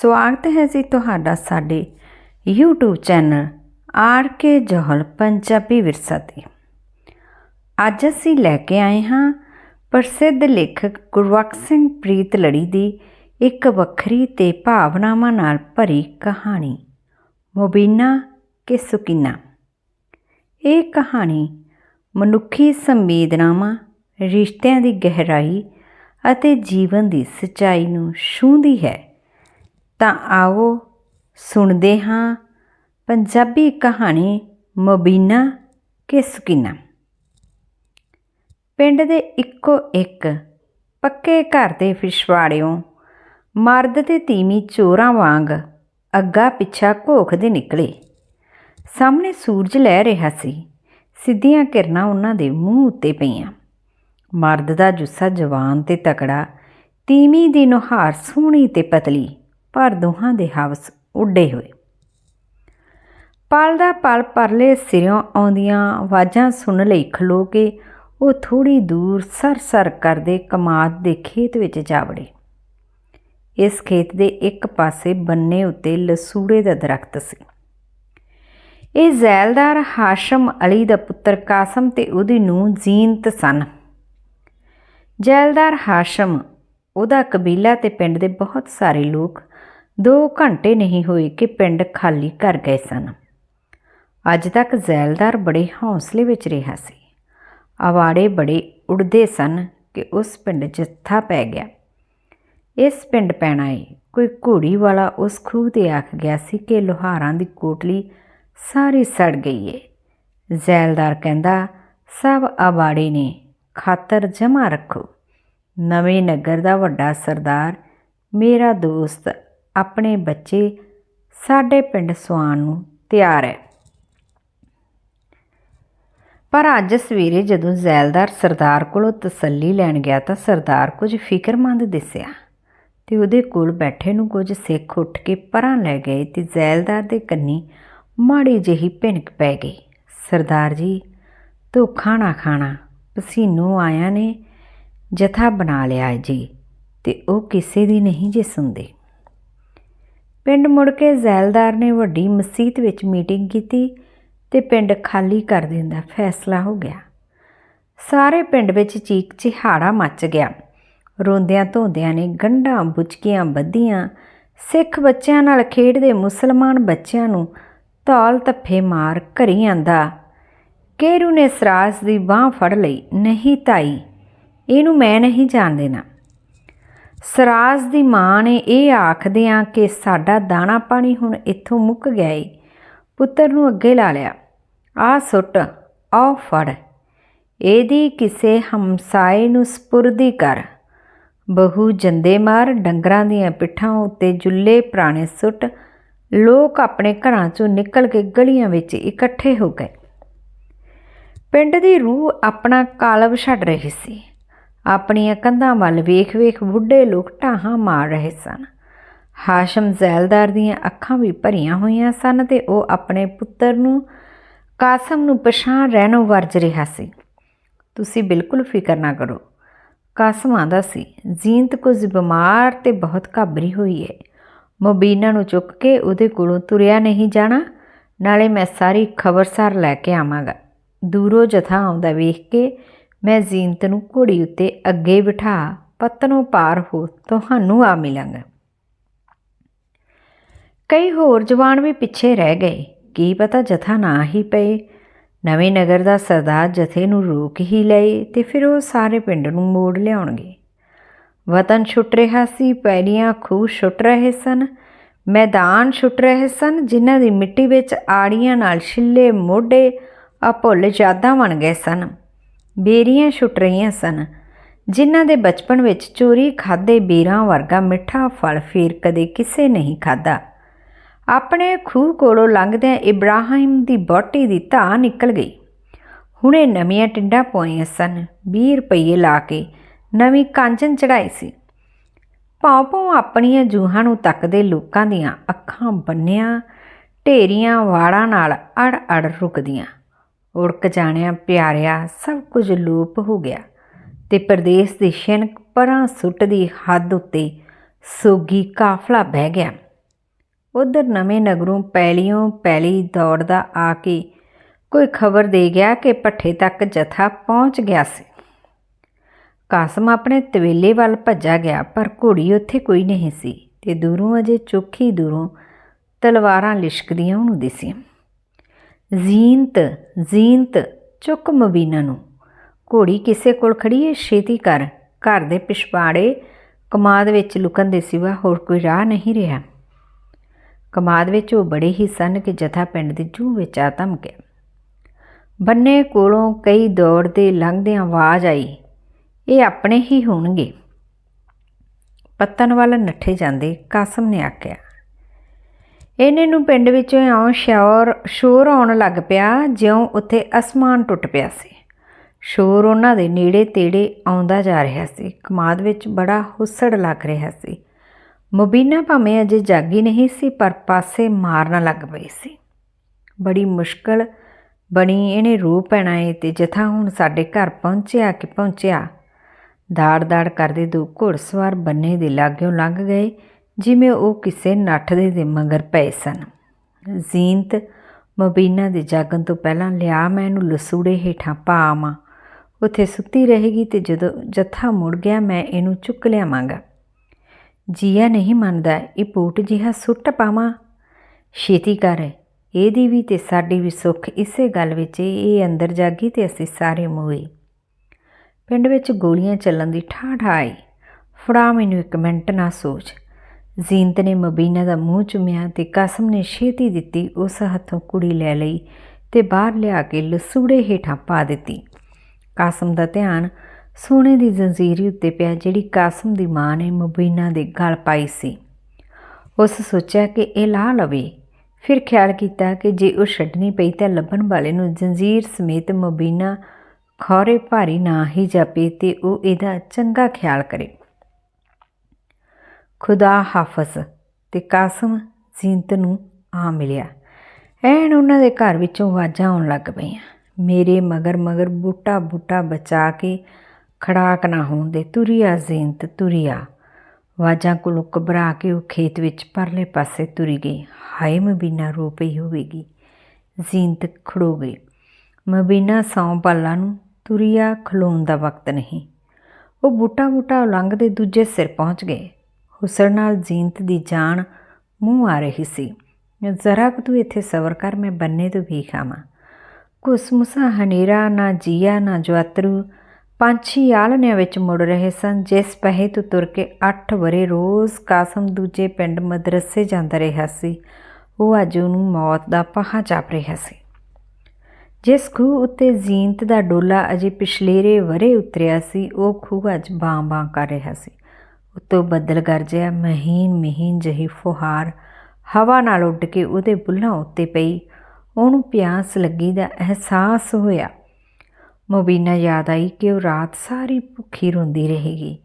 ਸਵਾਗਤ ਹੈ ਜੀ ਤੁਹਾਡਾ ਸਾਡੇ YouTube channel R K Johal Punjabi Virsa ਤੇ। ਅੱਜ ਅਸੀਂ ਲੈ ਕੇ ਆਏ ਹਾਂ ਪ੍ਰਸਿੱਧ ਲੇਖਕ ਗੁਰਬਖਸ਼ ਸਿੰਘ ਪ੍ਰੀਤ ਲੜੀ ਦੀ ਇੱਕ ਵੱਖਰੀ ਤੇ ਭਾਵਨਾਵਾਂ ਨਾਲ ਭਰੀ ਕਹਾਣੀ, ਮੁਬੀਨਾ ਕਿ ਸੁਕੀਨਾ। ਇਹ ਕਹਾਣੀ ਮਨੁੱਖੀ ਸੰਵੇਦਨਾਵਾਂ, ਰਿਸ਼ਤਿਆਂ ਦੀ ਗਹਿਰਾਈ ਅਤੇ ਜੀਵਨ ਦੀ ਸੱਚਾਈ ਨੂੰ ਛੂੰਹਦੀ ਹੈ। ਤਾਂ ਆਓ ਸੁਣਦੇ ਹਾਂ ਪੰਜਾਬੀ ਕਹਾਣੀ ਮਬੀਨਾ ਕਿ ਸੁਕੀਨਾ। ਪਿੰਡ ਦੇ ਇੱਕੋ ਇੱਕ ਪੱਕੇ ਘਰ ਦੇ ਪਿਛਵਾੜਿਓਂ ਮਰਦ ਤੇ ਤੀਮੀ ਚੋਰਾਂ ਵਾਂਗ ਅੱਗਾ ਪਿੱਛਾ ਘੋਖਦੇ ਨਿਕਲੇ। ਸਾਹਮਣੇ ਸੂਰਜ ਲੈ ਰਿਹਾ ਸੀ, ਸਿੱਧੀਆਂ ਕਿਰਨਾਂ ਉਹਨਾਂ ਦੇ ਮੂੰਹ ਉੱਤੇ ਪਈਆਂ। ਮਰਦ ਦਾ ਜੁੱਸਾ ਜਵਾਨ ਤੇ ਤਕੜਾ ਤੀਮੀ ਦੀ ਨੁਹਾਰ ਸੋਹਣੀ ਤੇ ਪਤਲੀ ਪਰ ਦੋਹਾਂ ਦੇ ਹਵਸ ਉੱਡੇ ਹੋਏ। ਪਲ ਦਾ ਪਲ ਪਰਲੇ ਸਿਰਿਓਂ ਆਉਂਦੀਆਂ ਆਵਾਜ਼ਾਂ ਸੁਣ ਲਈ ਖਲੋ ਕੇ ਉਹ ਥੋੜੀ ਦੂਰ ਸਰ ਕਰਦੇ ਕਮਾਦ ਦੇ ਖੇਤ ਵਿੱਚ ਜਾ ਵੜੇ। ਇਸ ਖੇਤ ਦੇ ਇੱਕ ਪਾਸੇ ਬੰਨੇ ਉੱਤੇ ਲਸੂੜੇ ਦਾ ਦਰਖਤ ਸੀ। ਇਹ ਜ਼ੈਲਦਾਰ ਹਾਸ਼ਮ ਅਲੀ ਦਾ ਪੁੱਤਰ ਕਾਸਮ ਤੇ ਉਹਦੀ ਨੂੰਹ ਜ਼ੀਨਤ ਸਨ। ਜ਼ੈਲਦਾਰ ਹਾਸ਼ਮ ਉਹਦਾ ਕਬੀਲਾ ਤੇ ਪਿੰਡ ਦੇ ਬਹੁਤ ਸਾਰੇ ਲੋਕ ਦੋ ਘੰਟੇ ਨਹੀਂ ਹੋਏ ਕਿ ਪਿੰਡ ਖਾਲੀ ਕਰ ਗਏ ਸਨ। ਅੱਜ ਤੱਕ ਜ਼ੈਲਦਾਰ ਬੜੇ ਹੌਸਲੇ ਵਿੱਚ ਰਿਹਾ ਸੀ। ਆਵਾੜੇ ਬੜੇ ਉੜਦੇ ਸਨ ਕਿ ਉਸ ਪਿੰਡ ਜੱਥਾ ਪੈ ਗਿਆ। ਇਸ ਪਿੰਡ ਪੈਣਾ ਏ ਕੋਈ ਘੋੜੀ ਵਾਲਾ ਉਸ ਖੂਹ ਤੇ ਆਖ ਗਿਆ ਸੀ ਕਿ ਲੋਹਾਰਾਂ ਦੀ ਕੋਟਲੀ ਸਾਰੀ ਸੜ ਗਈ ਏ। ਜ਼ੈਲਦਾਰ ਕਹਿੰਦਾ, ਸਭ ਆਵਾੜੇ ਨੇ, ਖਾਤਰ ਜਮਾ ਰੱਖੋ। ਨਵੇਂ ਨਗਰ ਦਾ ਵੱਡਾ ਸਰਦਾਰ, ਮੇਰਾ ਦੋਸਤ ਆਪਣੇ ਬੱਚੇ ਸਾਡੇ ਪਿੰਡ ਸਵਾਨ ਨੂੰ ਤਿਆਰ ਹੈ। ਪਰ ਅੱਜ ਸਵੇਰੇ ਜਦੋਂ ਜ਼ੈਲਦਾਰ ਸਰਦਾਰ ਕੋਲੋਂ ਤਸੱਲੀ ਲੈਣ ਗਿਆ ਤਾਂ ਸਰਦਾਰ ਕੁਝ ਫਿਕਰਮੰਦ ਦਿਸਿਆ ਤੇ ਉਹਦੇ ਕੋਲ ਬੈਠੇ ਨੂੰ ਕੁਝ ਸਿੱਖ ਉੱਠ ਕੇ ਪਰਾਂ ਲੈ ਗਏ ਤੇ ਜ਼ੈਲਦਾਰ ਦੇ ਕੰਨੀ ਮਾੜੀ ਜਿਹੀ ਭਿਣਕ ਪੈ ਗਈ। ਸਰਦਾਰ ਜੀ, ਧੋਖਾ ਨਾ ਖਾਣਾ, ਪਸੀਨੋ ਆਇਆ ਨੇ ਜਥਾ ਬਣਾ ਲਿਆ ਜੀ ਤੇ ਉਹ ਕਿਸੇ ਦੀ ਨਹੀਂ ਜੇ ਸੁਣਦੇ। ਪਿੰਡ ਮੁੜ ਕੇ ਜ਼ੈਲਦਾਰ ਨੇ ਵੱਡੀ ਮਸਜਿਦ ਵਿੱਚ ਮੀਟਿੰਗ ਕੀਤੀ ਤੇ ਪਿੰਡ ਖਾਲੀ ਕਰ ਦੇਣ ਦਾ ਫੈਸਲਾ ਹੋ ਗਿਆ। ਸਾਰੇ ਪਿੰਡ ਵਿੱਚ ਚੀਕ ਚਿਹਾੜਾ ਮੱਚ ਗਿਆ। ਰੋਂਦਿਆਂ ਧੋਂਦਿਆਂ ਨੇ ਗੰਢਾਂ, ਬੁਚਕੀਆਂ ਬੱਧੀਆਂ, ਸਿੱਖ ਬੱਚਿਆਂ ਨਾਲ ਖੇਡਦੇ ਮੁਸਲਮਾਨ ਬੱਚਿਆਂ ਨੂੰ ਧੌਲ ਤੱਫੇ ਮਾਰ ਘਰੀ ਆਂਦਾ। ਕੇਰੂ ਨੇ ਸਰਾਸ ਦੀ ਬਾਹ ਫੜ ਲਈ, ਨਹੀਂ ਤਾਈ, ਇਹਨੂੰ ਮੈਂ ਨਹੀਂ ਜਾਣ ਦੇਣਾ। ਸਰਾਜ ਦੀ ਮਾਂ ਨੇ ਇਹ ਆਖਦਿਆਂ ਕਿ ਸਾਡਾ ਦਾਣਾ ਪਾਣੀ ਹੁਣ ਇੱਥੋਂ ਮੁੱਕ ਗਿਆ ਏ। ਪੁੱਤਰ ਨੂੰ ਅੱਗੇ ਲਾ ਲਿਆ। ਆ ਸੁੱਟ ਆ ਫੜ। ਇਹਦੀ ਕਿਸੇ ਹਮਸਾਏ ਨੂੰ ਸਪੁਰਦੀ ਕਰ। ਬਹੂ ਜੰਦੇ ਮਾਰ ਡੰਗਰਾਂ ਦੀਆਂ ਪਿੱਠਾਂ ਉੱਤੇ ਜੁੱਲੇ ਪੁਰਾਣੇ ਸੁੱਟ। ਲੋਕ ਆਪਣੇ ਘਰਾਂ ਚੋਂ ਨਿਕਲ ਕੇ ਗਲੀਆਂ ਵਿੱਚ ਇਕੱਠੇ ਹੋ ਗਏ। ਪਿੰਡ ਦੀ ਰੂਹ ਆਪਣਾ ਕਾਲਬ ਛੱਡ ਰਹੀ ਸੀ। ਆਪਣੀਆਂ ਕੰਧਾਂ ਵੱਲ ਵੇਖ-ਵੇਖ ਬੁੱਢੇ ਲੋਕ ਢਾਹਾਂ ਮਾਰ ਰਹੇ ਸਨ। ਹਾਸ਼ਮ ਜ਼ੈਲਦਾਰ ਦੀਆਂ ਅੱਖਾਂ ਵੀ ਭਰੀਆਂ ਹੋਈਆਂ ਸਨ ਤੇ ਉਹ ਆਪਣੇ ਪੁੱਤਰ ਨੂੰ, ਕਾਸਮ ਨੂੰ ਪਛਾਣ ਰਹਿਣੋਂ ਵਰਜ ਰਿਹਾ ਸੀ। ਤੁਸੀਂ ਬਿਲਕੁਲ ਫਿਕਰ ਨਾ ਕਰੋ। ਕਾਸਮ ਆਂਦਾ ਸੀ ਜੀਨਤ ਕੁਝ ਬਿਮਾਰ ਤੇ ਬਹੁਤ ਘਾਬਰੀ ਹੋਈ ਹੈ ਮੁਬੀਨਾ ਨੂੰ ਚੁੱਕ ਕੇ ਉਹਦੇ ਕੋਲੋਂ ਤੁਰਿਆ ਨਹੀਂ ਜਾਣਾ, ਨਾਲੇ ਮੈਂ ਸਾਰੀ ਖਬਰਸਾਰ ਲੈ ਕੇ ਆਵਾਂਗਾ। ਦੂਰੋਂ ਜਥਾ ਆਉਂਦਾ ਵੇਖ ਕੇ ਮੈਂ ਜ਼ੀਨਤ ਨੂੰ ਘੋੜੀ ਉੱਤੇ ਅੱਗੇ ਬਿਠਾ, ਪਤਨੋਂ ਪਾਰ ਹੋ ਤੁਹਾਨੂੰ ਆ ਮਿਲਾਂਗਾ। ਕਈ ਹੋਰ ਜਵਾਨ ਵੀ ਪਿੱਛੇ ਰਹਿ ਗਏ। ਕੀ ਪਤਾ ਜਥਾ ਨਾ ਹੀ ਪਏ। ਨਵੇਂ ਨਗਰ ਦਾ ਸਰਦਾਰ ਜਥੇ ਨੂੰ ਰੋਕ ਹੀ ਲਏ ਤੇ ਫਿਰ ਉਹ ਸਾਰੇ ਪਿੰਡ ਨੂੰ ਮੋੜ ਲਿਆਉਣਗੇ। ਵਤਨ ਛੁੱਟ ਰਿਹਾ ਸੀ ਪੈਰੀਆਂ ਖੂਹ ਛੁੱਟ ਰਹੇ ਸਨ। ਮੈਦਾਨ ਛੁੱਟ ਰਹੇ ਸਨ, ਜਿਨ੍ਹਾਂ ਦੀ ਮਿੱਟੀ ਵਿੱਚ ਆੜੀਆਂ ਨਾਲ ਛਿੱਲੇ ਮੋਢੇ ਆ ਯਾਦਾਂ ਬਣ ਗਏ ਸਨ। ਬੇਰੀਆਂ ਛੁੱਟ ਰਹੀਆਂ ਸਨ, ਜਿਨ੍ਹਾਂ ਦੇ ਬਚਪਨ ਵਿੱਚ ਚੋਰੀ ਖਾਦੇ ਬੇਰਾਂ ਵਰਗਾ ਮਿੱਠਾ ਫਲ ਫੇਰ ਕਦੇ ਕਿਸੇ ਨਹੀਂ ਖਾਦਾ ਆਪਣੇ ਖੂਹ ਕੋਲੋਂ ਲੰਘਦਿਆਂ ਇਬਰਾਹਿਮ ਦੀ ਬੋਟੀ ਦੀ ਧਾ ਨਿਕਲ ਗਈ। ਹੁਣੇ ਨਵੀਆਂ ਟਿੰਡਾਂ ਪੋਈਆਂ ਸਨ 20 ਰੁਪਏ ਲਾ ਕੇ ਨਵੀਂ ਕਾਂਜਨ ਚੜਾਈ ਸੀ। ਪਾਉ ਪਾਉ ਆਪਣੀਆਂ ਜੂਹਾਂ ਨੂੰ ਤੱਕਦੇ ਲੋਕਾਂ ਦੀਆਂ ਅੱਖਾਂ ਬੰਨਿਆਂ, ਢੇਰੀਆਂ ਵਾੜਾਂ ਨਾਲ ਅੜ ਅੜ ਰੁਕਦੀਆਂ। ਉੜਕ ਜਾਣਿਆ, ਪਿਆਰਿਆ, ਸਭ ਕੁਝ ਲੋਪ ਹੋ ਗਿਆ ਤੇ ਪ੍ਰਦੇਸ਼ ਦੀ ਸ਼ਿਨਕ ਪਰਾਂ ਸੁੱਟ ਦੀ ਹੱਦ ਉੱਤੇ ਸੋਗੀ ਕਾਫਲਾ ਬਹਿ ਗਿਆ। ਉਧਰ ਨਵੇਂ ਨਗਰੋਂ ਪੈਲੀਓਂ ਪੈਲੀ ਦੌੜਦਾ ਆ ਕੇ ਕੋਈ ਖਬਰ ਦੇ ਗਿਆ ਕਿ ਪੱਠੇ ਤੱਕ ਜਥਾ ਪਹੁੰਚ ਗਿਆ ਸੀ। ਕਾਸਮ ਆਪਣੇ ਤਵੇਲੇ ਵੱਲ ਭੱਜਾ ਗਿਆ, ਪਰ ਘੋੜੀ ਉੱਥੇ ਕੋਈ ਨਹੀਂ ਸੀ ਤੇ ਦੂਰੋਂ ਅਜੇ ਚੋਖੀ ਦੂਰੋਂ ਤਲਵਾਰਾਂ ਲਿਸ਼ਕਦੀਆਂ ਉਹਨੂੰ ਦਿਸੀਆਂ। ਜ਼ੀਨਤ ਜ਼ੀਨਤ ਚੁੱਕ ਮਬੀਨਾ ਨੂੰ। ਘੋੜੀ ਕਿਸੇ ਕੋਲ ਖੜੀ ਹੈ ਛੇਤੀ ਕਰ। ਘਰ ਦੇ ਪਿਛਵਾੜੇ ਕਮਾਦ ਵਿੱਚ ਲੁਕਣ ਦੇ ਸਿਵਾ ਹੋਰ ਕੋਈ ਰਾਹ ਨਹੀਂ ਰਿਹਾ। ਕਮਾਦ ਵਿੱਚ ਉਹ ਬੜੇ ਹੀ ਸਨ ਕਿ ਜਥਾ ਪਿੰਡ ਦੇ ਜੂ ਵਿੱਚ ਆ ਧਮਕਿਆ ਬੰਨੇ ਕੋਲੋਂ ਕਈ ਦੌੜਦੇ ਲੰਘਦਿਆਂ ਆਵਾਜ਼ ਆਈ, ਇਹ ਆਪਣੇ ਹੀ ਹੋਣਗੇ। ਪੱਤਨ ਵੱਲ ਨੱਠੇ ਜਾਂਦੇ ਕਾਸਮ ਨੇ ਆਖਿਆ ਇਹਨੇ ਨੂੰ ਪਿੰਡ ਵਿੱਚੋਂ ਇਉਂ ਸ਼ੋਰ ਸ਼ੋਰ ਆਉਣ ਲੱਗ ਪਿਆ, ਜਿਉਂ ਉੱਥੇ ਅਸਮਾਨ ਟੁੱਟ ਪਿਆ ਸੀ। ਸ਼ੋਰ ਉਹਨਾਂ ਦੇ ਨੇੜੇ ਤੇੜੇ ਆਉਂਦਾ ਜਾ ਰਿਹਾ ਸੀ। ਕਮਾਦ ਵਿੱਚ ਬੜਾ ਹੁਸੜ ਲੱਗ ਰਿਹਾ ਸੀ। ਮੁਬੀਨਾ ਭਾਵੇਂ ਅਜੇ ਜਾਗੀ ਨਹੀਂ ਸੀ, ਪਰ ਪਾਸੇ ਮਾਰਨ ਲੱਗ ਪਈ ਸੀ। ਬੜੀ ਮੁਸ਼ਕਲ ਬਣੀ ਇਹਨੇ ਰੂਹ ਪੈਣਾ ਏ ਤੇ ਜਥਾ ਹੁਣ ਸਾਡੇ ਘਰ ਪਹੁੰਚਿਆ ਕਿ ਪਹੁੰਚਿਆ। ਦਾੜ-ਦਾੜ ਕਰਦੇ ਦੋ ਘੋੜਸਵਾਰ ਬੰਨੇ ਦੇ ਲਾਗਿਓਂ ਲੰਘ ਗਏ। ਜਿਵੇਂ ਉਹ ਕਿਸੇ ਨੱਠ ਦੇ ਮਗਰ ਪਏ ਸਨ। ਜ਼ੀਨਤ ਮਬੀਨਾ ਦੇ ਜਾਗਣ ਤੋਂ ਪਹਿਲਾਂ ਲਿਆ ਮੈਂ ਇਹਨੂੰ ਲਸੂੜੇ ਹੇਠਾਂ ਪਾ ਆਵਾਂ। ਉੱਥੇ ਸੁੱਤੀ ਰਹੇਗੀ ਤੇ ਜਦੋਂ ਜੱਥਾ ਮੁੜ ਗਿਆ ਮੈਂ ਇਹਨੂੰ ਚੁੱਕ ਲਿਆਵਾਂਗਾ। ਜੀਆ ਨਹੀਂ ਮੰਨਦਾ, ਇਹ ਪੂਟ ਜਿਹਾ ਸੁੱਟ ਪਾਵਾਂ। ਛੇਤੀ ਕਰ, ਇਹਦੀ ਵੀ ਤੇ ਸਾਡੀ ਵੀ ਸੁੱਖ। ਇਸੇ ਗੱਲ ਵਿੱਚ ਇਹ ਅੰਦਰ ਜਾਗੀ ਤੇ ਅਸੀਂ ਸਾਰੇ ਮੋਏ ਪਿੰਡ ਵਿੱਚ ਗੋਲੀਆਂ ਚੱਲਣ ਦੀ ਠਾਠ ਆਈ। ਫੜਾ ਮੈਨੂੰ ਇੱਕ ਮਿੰਟ ਨਾ ਸੋਚ। ਜ਼ੀਨਤ ਨੇ ਮਬੀਨਾ ਦਾ ਮੂੰਹ ਚੁੰਮਿਆ ਤੇ ਕਾਸਮ ਨੇ ਛੇਤੀ ਦਿੱਤੀ ਉਸ ਹੱਥੋਂ ਕੁੜੀ ਲੈ ਲਈ ਤੇ ਬਾਹਰ ਲਿਆ ਕੇ ਲਸੂੜੇ ਹੇਠਾਂ ਪਾ ਦਿੱਤੀ। ਕਾਸਮ ਦਾ ਧਿਆਨ ਸੋਨੇ ਦੀ ਜ਼ੰਜੀਰੀ ਉੱਤੇ ਪਿਆ ਜਿਹੜੀ ਕਾਸਮ ਦੀ ਮਾਂ ਨੇ ਮਬੀਨਾ ਦੇ ਗਲ ਪਾਈ ਸੀ। ਉਸ ਸੋਚਿਆ ਕਿ ਇਹ ਲਾ ਲਵੇ। ਫਿਰ ਖਿਆਲ ਕੀਤਾ ਕਿ ਜੇ ਉਹ ਛੱਡਣੀ ਪਈ ਤਾਂ ਲੱਭਣ ਵਾਲੇ ਨੂੰ ਜ਼ੰਜੀਰ ਸਮੇਤ ਮਬੀਨਾ ਖੌਰੇ ਭਾਰੀ ਨਾ ਹੀ ਜਾਪੇ ਤੇ ਉਹ ਇਹਦਾ ਚੰਗਾ ਖਿਆਲ ਕਰੇ। ਖੁਦਾ ਹਾਫਜ਼। ਤੇ ਕਾਸਮ ਜ਼ੀਨਤ ਨੂੰ ਆ ਮਿਲਿਆ। ਐਨ ਉਹਨਾਂ ਦੇ ਘਰ ਵਿੱਚੋਂ ਆਵਾਜ਼ਾਂ ਆਉਣ ਲੱਗ ਪਈਆਂ। ਮੇਰੇ ਮਗਰ ਮਗਰ ਬੂਟਾ ਬੂਟਾ ਬਚਾ ਕੇ ਖੜਾਕ ਨਾ ਹੋਣ ਦੇ ਤੁਰੀਆ ਜ਼ੀਨਤ ਤੁਰੀਆ। ਵਾਜਾਂ ਕੋਲ ਘਬਰਾ ਕੇ ਉਹ ਖੇਤ ਵਿੱਚ ਪਰਲੇ ਪਾਸੇ ਤੁਰੀ ਗਈ। ਹਾਏ, ਮਬੀਨਾ ਰੋ ਪਈ ਹੋਵੇਗੀ। ਜ਼ੀਨਤ ਖੜੋ ਗਈ। ਮਬੀਨਾ ਸੌਂ ਪੱਲਾ ਨੂੰ ਤੁਰੀਆ ਖਲੋਣ ਦਾ ਵਕਤ ਨਹੀਂ। ਉਹ ਬੂਟਾ ਬੂਟਾ ਲੰਘਦੇ ਦੂਜੇ ਸਿਰ ਪਹੁੰਚ ਗਏ। ਹੁਸਨ ਨਾਲ ਜੀਨਤ ਦੀ ਜਾਨ ਮੂੰਹ ਆ ਰਹੀ ਸੀ। ਜ਼ਰਾ ਕੁ ਤੂੰ ਇੱਥੇ ਸਬਰ ਕਰ, ਮੈਂ ਬੰਨੇ ਤੋਂ ਵੀ ਖਾਵਾਂ। ਕੁਸਮੁਸਾ ਹਨੇਰਾ, ਨਾ ਜੀਆ, ਨਾ ਜਵਾਤਰੂ ਪੰਛੀ ਆਲਣਿਆਂ ਵਿੱਚ ਮੁੜ ਰਹੇ ਸਨ, ਜਿਸ ਪਹੇ ਤੋਂ ਤੁਰ ਕੇ 8 ਵਰੇ ਰੋਜ਼ ਕਾਸਮ ਦੂਜੇ ਪਿੰਡ ਮਦਰਸੇ ਜਾਂਦਾ ਰਿਹਾ ਸੀ। ਉਹ ਅੱਜ ਉਹਨੂੰ ਮੌਤ ਦਾ ਪਹਾ ਚਾਪ ਰਿਹਾ ਸੀ। ਜਿਸ ਖੂਹ ਉੱਤੇ ਜ਼ੀਨਤ ਦਾ ਡੋਲਾ ਅਜੇ ਪਿਛਲੇਰੇ ਵਰੇ ਉਤਰਿਆ ਸੀ, ਉਹ ਖੂਹ ਅੱਜ ਬਾਂ-ਬਾਂ ਕਰ ਰਿਹਾ ਸੀ। ਉੱਤੋਂ ਬੱਦਲ ਗਰਜਿਆ ਮਹੀਨ ਮਹੀਨ ਜਹੀ ਫੁਹਾਰ ਹਵਾ ਨਾਲ ਉੱਡ ਕੇ ਉਹਦੇ ਬੁੱਲਾਂ ਉੱਤੇ ਪਈ। ਉਹਨੂੰ ਪਿਆਸ ਲੱਗੀ ਦਾ ਅਹਿਸਾਸ ਹੋਇਆ। ਮੋਬੀਨਾ ਯਾਦ ਆਈ ਕਿ ਉਹ ਰਾਤ ਸਾਰੀ ਭੁੱਖੀ ਰੋਂਦੀ ਰਹੇਗੀ।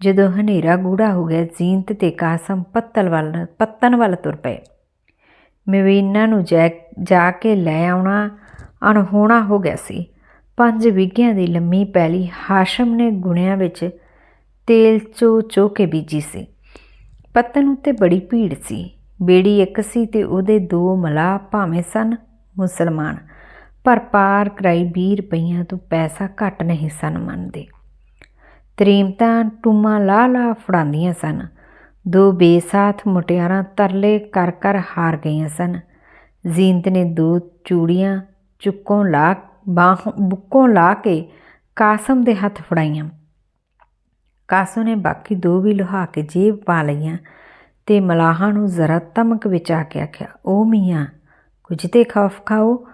ਜਦੋਂ ਹਨੇਰਾ ਗੂੜਾ ਹੋ ਗਿਆ ਜੀਨਤ ਤੇ ਕਾਸਮ ਪੱਤਲ ਵੱਲ, ਪੱਤਨ ਵੱਲ ਤੁਰ ਪਏ। ਮਬੀਨਾ ਨੂੰ ਜਾ ਕੇ ਲੈ ਆਉਣਾ ਅਣਹੋਣਾ ਹੋ ਗਿਆ ਸੀ। ਪੰਜ ਵਿਗਿਆਂ ਦੀ ਲੰਮੀ ਪੈਲੀ ਹਾਸ਼ਮ ਨੇ ਗੁਣਿਆਂ ਵਿੱਚ ਤੇਲ ਚੋ ਚੋ ਕੇ ਬੀਜੀ ਸੀ। ਪੱਤਨ ਉੱਤੇ ਬੜੀ ਭੀੜ ਸੀ। ਬੇੜੀ ਇੱਕ ਸੀ ਤੇ ਉਹਦੇ ਦੋ ਮਲਾ ਭਾਵੇਂ ਸਨ ਮੁਸਲਮਾਨ, ਪਰ ਪਾਰ ਕਰਾਈ 20 ਰੁਪਈਆਂ ਤੋਂ ਪੈਸਾ ਘੱਟ ਨਹੀਂ ਸਨ ਮੰਨਦੇ। ਤਰੀਮਤਾਂ ਟੁਮਾ ਲਾ ਲਾ ਫੜਾਉਂਦੀਆਂ ਸਨ। ਦੋ ਬੇਸਾਥ ਮੁਟਿਆਰਾਂ ਤਰਲੇ ਕਰ ਕਰ ਹਾਰ ਗਈਆਂ ਸਨ। ਜ਼ੀਨਤ ਨੇ ਦੋ ਚੂੜੀਆਂ ਚੁੱਕੋਂ ਲਾ ਬਾਹ, ਬੁੱਕੋਂ ਲਾ ਕੇ ਕਾਸਮ ਦੇ ਹੱਥ ਫੜਾਈਆਂ। ਕਾਸਮ ਨੇ ਬਾਕੀ ਦੋ ਵੀ ਲੁਹਾ ਕੇ ਜੇਬ ਪਾ ਲਈਆਂ ਤੇ ਮਲਾਹਾਂ ਨੂੰ ਜ਼ਰਾ ਤਮਕ ਵਿੱਚ ਆ ਕੇ ਆਖਿਆ ਉਹ ਮੀਆਂ, ਕੁਝ ਤੇ ਖੌਫ ਖਾਓ।